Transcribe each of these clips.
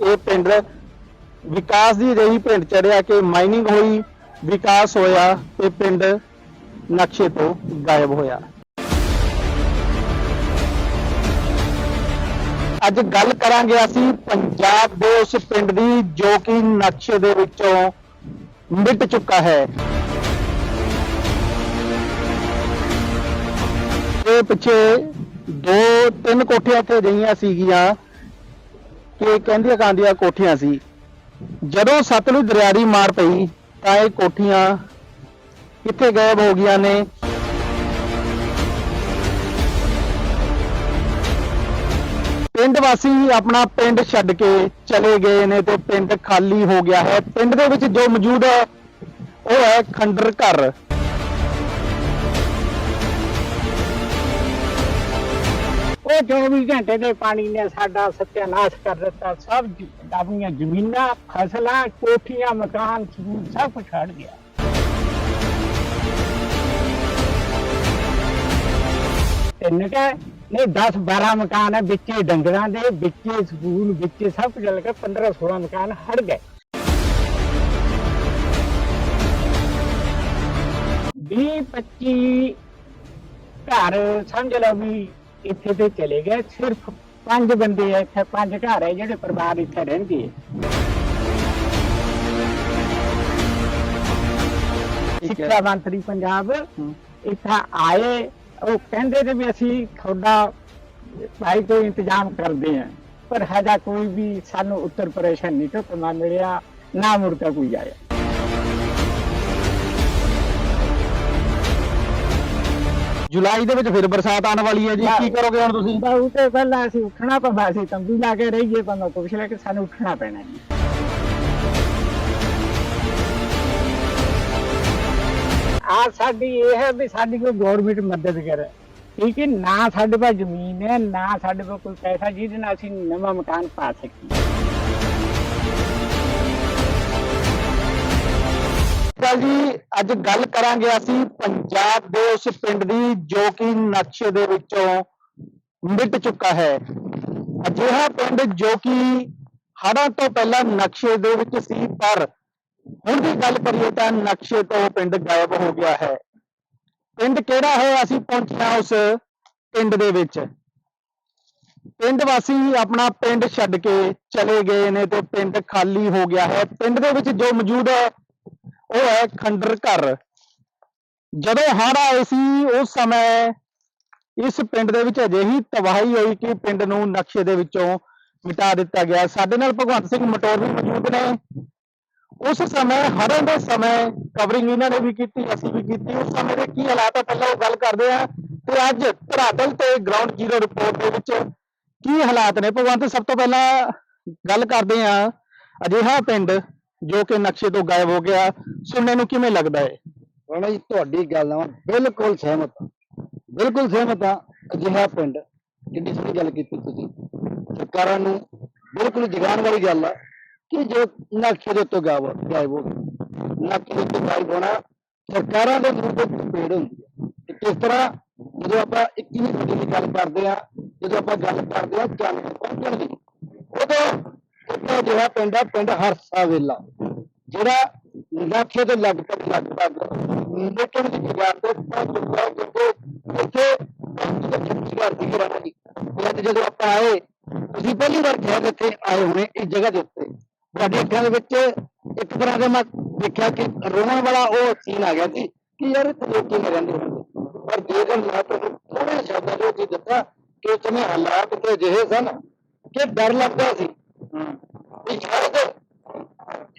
ਇਹ ਪਿੰਡ ਵਿਕਾਸ ਦੀ ਰਹੀ ਪਿੰਡ ਚੜਿਆ ਕਿ ਮਾਈਨਿੰਗ ਹੋਈ, ਵਿਕਾਸ ਹੋਇਆ ਤੇ ਪਿੰਡ ਨਕਸ਼ੇ ਤੋਂ ਗਾਇਬ ਹੋਇਆ। ਅੱਜ ਗੱਲ ਕਰਾਂਗੇ ਅਸੀਂ ਪੰਜਾਬ ਦੇ ਉਸ ਪਿੰਡ ਦੀ, ਜੋ ਕਿ ਨਕਸ਼ੇ ਦੇ ਵਿੱਚੋਂ ਮਿਟ ਚੁੱਕਾ ਹੈ। ਇਹ ਪਿੱਛੇ ਦੋ ਤਿੰਨ ਕੋਠੀਆਂ ਇੱਥੇ ਜਿਹੀਆਂ ਸੀਗੀਆਂ। ਕਿ ਕਹਿੰਦੀਆਂ ਕਾਂਦੀਆਂ ਕੋਠੀਆਂ ਸੀ। ਜਦੋਂ ਸਤਲੁਜ ਦਰਿਆ ਦੀ ਮਾਰ ਪਈ, ਤਾਂ ਇਹ ਕੋਠੀਆਂ ਕਿੱਥੇ ਗਾਇਬ ਹੋ ਗਈਆਂ ਨੇ? ਪਿੰਡ ਵਾਸੀ ਆਪਣਾ ਪਿੰਡ ਛੱਡ ਕੇ ਚਲੇ ਗਏ ਨੇ ਤੇ ਪਿੰਡ ਖਾਲੀ ਹੋ ਗਿਆ ਹੈ। ਪਿੰਡ ਦੇ ਵਿੱਚ ਜੋ ਮੌਜੂਦ ਹੈ, ਉਹ ਹੈ ਖੰਡਰ ਘਰ। ਉਹ 24 ਘੰਟੇ ਦੇ ਪਾਣੀ ਨੇ ਸਾਡਾ ਸਤਿਆਨਾਸ਼ ਕਰ ਦਿੱਤਾ। ਸਭ ਆਪਣੀਆਂ ਜ਼ਮੀਨਾਂ, ਫਸਲਾਂ, ਕੋਠੀਆਂ, ਮਕਾਨ ਸਕੂਲ ਸਭ ਕੁਝ ਛੱਡ ਗਿਆ। ਤਿੰਨ ਕਾ ਨਹੀਂ 10 12 ਮਕਾਨ ਹੈ ਵਿੱਚੇ ਡੰਗਰਾਂ ਦੇ, ਵਿੱਚੇ ਸਕੂਲ ਵਿੱਚੇ ਸਭ ਕੁਝ ਲੱਗਾ 15 16 ਮਕਾਨ ਹੜ ਗਏ। ਵੀਹ 25 ਘਰ, ਸਮਝ ਲਓ ਵੀ ਇੱਥੇ ਤੇ ਚਲੇ ਗਏ। ਸਿਰਫ ਪੰਜ ਬੰਦੇ ਆ ਇੱਥੇ ਪੰਜ ਘਰ ਹੈ ਜਿਹੜੇ ਪਰਿਵਾਰ ਇੱਥੇ ਰਹਿੰਦੇ ਹੈ। ਸਿੱਖਿਆ ਮੰਤਰੀ ਪੰਜਾਬ ਇੱਥੇ ਆਏ। ਉਹ ਕਹਿੰਦੇ ਨੇ ਵੀ ਅਸੀਂ ਤੁਹਾਡਾ ਭਾਈ ਕੋਈ ਇੰਤਜ਼ਾਮ ਕਰਦੇ ਆ ਪਰ ਹਜਾ ਕੋਈ ਵੀ ਸਾਨੂੰ ਉੱਤਰ ਪ੍ਰਦੇਸ਼ ਨਹੀਂ ਢੁਕਮਾ ਮਿਲਿਆ ਨਾ ਕੇ ਕੋਈ ਆਇਆ। ਜੁਲਾਈ ਦੇ ਵਿੱਚ ਫਿਰ ਬਰਸਾਤ ਆਉਣ ਵਾਲੀ ਹੈ ਜੀ ਕੀ ਕਰੋਗੇ ਹੁਣ ਤੁਸੀਂ? ਬਹੁਤ ਤੇ ਪਹਿਲਾਂ ਅਸੀਂ ਉੱਠਣਾ ਪੈਂਦਾ ਸੀ ਤੰਬੂ ਲਾ ਕੇ ਰਹੀਏ ਮੈਂ ਪੁੱਛ ਲਿਆ ਕਿ ਸਾਨੂੰ ਉੱਠਣਾ ਪੈਣਾ ਜੀ। ਆ ਸਾਡੀ ਇਹ ਹੈ ਵੀ ਸਾਡੀ ਕੋਈ ਗਵਰਨਮੈਂਟ ਮਦਦ ਕਰੇ। ਠੀਕ ਹੈ ਨਾ ਸਾਡੇ ਕੋਲ ਜ਼ਮੀਨ ਹੈ ਨਾ ਸਾਡੇ ਕੋਲ ਕੋਈ ਪੈਸਾ ਜਿਹਦੇ ਨਾਲ ਅਸੀਂ ਨਵਾਂ ਮਕਾਨ ਪਾ ਸਕੀਏ। ਗੱਲ ਜੀ, ਅੱਜ ਗੱਲ ਕਰਾਂਗੇ ਅਸੀਂ ਪੰਜਾਬ ਦੇ ਉਸ ਪਿੰਡ ਦੀ ਜੋ ਕਿ ਨਕਸ਼ੇ ਦੇ ਵਿੱਚੋਂ ਮਿਟ ਚੁੱਕਾ ਹੈ। ਅਜਿਹਾ ਪਿੰਡ ਜੋ ਕਿ ਹੜ੍ਹਾਂ ਤੋਂ ਪਹਿਲਾਂ ਨਕਸ਼ੇ ਦੇ ਵਿੱਚ ਸੀ, ਪਰ ਹੁਣ ਦੀ ਗੱਲ ਕਰੀਏ ਤਾਂ ਨਕਸ਼ੇ ਤੋਂ ਪਿੰਡ ਗਾਇਬ ਹੋ ਗਿਆ ਹੈ। ਪਿੰਡ ਕਿਹੜਾ ਹੈ? ਅਸੀਂ ਪਹੁੰਚਿਆ ਉਸ ਪਿੰਡ ਦੇ ਵਿੱਚ। ਪਿੰਡ ਵਾਸੀ ਆਪਣਾ ਪਿੰਡ ਛੱਡ ਕੇ ਚਲੇ ਗਏ ਨੇ ਤੇ ਪਿੰਡ ਖਾਲੀ ਹੋ ਗਿਆ ਹੈ। ਪਿੰਡ ਦੇ ਵਿੱਚ ਜੋ ਮੌਜੂਦ ਹੈ ਉਹ ਹੈ ਖੰਡਰ ਘਰ। ਜਦੋਂ ਹੜ੍ਹ ਆਏ ਸੀ, ਉਸ ਸਮੇਂ ਇਸ ਪਿੰਡ ਦੇ ਵਿੱਚ ਅਜਿਹੀ ਤਬਾਹੀ ਹੋਈ ਕਿ ਪਿੰਡ ਨੂੰ ਨਕਸ਼ੇ ਦੇ ਵਿੱਚੋਂ ਮਿਟਾ ਦਿੱਤਾ ਗਿਆ। ਸਾਡੇ ਨਾਲ ਭਗਵੰਤ ਸਿੰਘ ਮਟੌਰ ਵੀ ਮੌਜੂਦ ਨੇ। ਉਸ ਸਮੇਂ, ਹੜ੍ਹਾਂ ਦੇ ਸਮੇਂ ਕਵਰਿੰਗ ਇਹਨਾਂ ਨੇ ਵੀ ਕੀਤੀ, ਅਸੀਂ ਵੀ ਕੀਤੀ। ਉਸ ਸਮੇਂ ਦੇ ਕੀ ਹਾਲਾਤ ਆ, ਪਹਿਲਾਂ ਉਹ ਗੱਲ ਕਰਦੇ ਆ। ਤੇ ਅੱਜ ਧਰਾਦਲ ਤੇ ਗਰਾਊਂਡ ਜ਼ੀਰੋ ਰਿਪੋਰਟ ਦੇ ਵਿੱਚ ਕੀ ਹਾਲਾਤ ਨੇ? ਭਗਵੰਤ, ਸਭ ਤੋਂ ਪਹਿਲਾਂ ਗੱਲ ਕਰਦੇ ਆ ਅਜਿਹਾ ਪਿੰਡ ਜੋ ਕਿ ਨਕਸ਼ੇ ਤੋਂ ਗਾਇਬ ਹੋ ਗਿਆ। ਸੁਣਨੇ ਨੂੰ ਕਿਵੇਂ ਲੱਗਦਾ ਹੈ? ਰਾਣਾ ਜੀ ਤੁਹਾਡੀ ਗੱਲ ਨਾਲ ਬਿਲਕੁਲ ਸਹਿਮਤ ਹਾਂ। ਬਿਲਕੁਲ ਸਹਿਮਤ ਹਾਂ। ਅਜਿਹਾ ਪਿੰਡ ਕਿੰਨੀ ਸੋਹਣੀ ਗੱਲ ਕੀਤੀ ਤੁਸੀਂ। ਸਰਕਾਰਾਂ ਨੂੰ ਬਿਲਕੁਲ ਜਗਾਉਣ ਵਾਲੀ ਗੱਲ ਆ ਕਿ ਜੋ ਨਕਸ਼ੇ ਦੇ ਉੱਤੋਂ ਗਾਇਬ ਗਾਇਬ ਹੋ ਗਏ। ਨਕਸ਼ੇ ਦੇ ਉੱਤੋਂ ਗਾਇਬ ਹੋਣਾ ਸਰਕਾਰਾਂ ਦੇ ਮੂੰਹ ਪੇੜ ਹੁੰਦੀ ਹੈ ਕਿਸ ਤਰ੍ਹਾਂ ਜਦੋਂ ਆਪਾਂ 21ਵੀਂ ਸਦੀ ਦੀ ਗੱਲ ਕਰਦੇ ਆ ਜਦੋਂ ਆਪਾਂ ਗੱਲ ਕਰਦੇ ਆ ਚੰਨ ਪਹੁੰਚਣ ਦੀ, ਉਦੋਂ ਇੱਕ ਅਜਿਹਾ ਪਿੰਡ ਆ, ਪਿੰਡ ਹਰਸਾ ਵੇਲਾ। ਜਿਹੜਾ ਨਕਸ਼ੇ ਦੇ ਲਗਭਗ ਲਗਭਗ ਲੇਕਿਨ ਦੀ ਬਾਜ਼ਾਰ ਦੇ ਚੁੱਕਾ ਹੈ ਇੱਥੇ ਖੇਤੀ ਕਰਦੀ ਹੈ ਜੀ ਜਦੋਂ ਆਪਾਂ ਆਏ, ਤੁਸੀਂ ਪਹਿਲੀ ਵਾਰ ਸ਼ਾਇਦ ਇੱਥੇ, ਆਏ ਹੋਣੇ ਇਸ ਜਗ੍ਹਾ ਦੇ ਉੱਤੇ। ਤੁਹਾਡੀ ਅੱਖਾਂ ਦੇ ਵਿੱਚ ਇੱਕ ਤਰ੍ਹਾਂ ਦਾ ਮੈਂ ਦੇਖਿਆ ਕਿ ਰੋਣ ਵਾਲਾ ਉਹ ਸੀਨ ਆ ਗਿਆ ਸੀ ਕਿ ਯਾਰ ਇੱਥੇ ਲੋਕ ਕਿਵੇਂ ਰਹਿੰਦੇ ਹੋਣਗੇ। ਪਰ ਜੇਕਰ ਮੈਂ ਤੁਹਾਨੂੰ ਥੋੜੇ ਸ਼ਬਦਾਂ ਦੇ ਵਿੱਚ ਦੱਸਾਂ ਕਿ ਉਸ ਹਾਲਾਤ ਤੇ ਅਜਿਹੇ ਸਨ ਕਿ ਡਰ ਲੱਗਦਾ ਸੀ। ਵੀ ਸ਼ਾਇਦ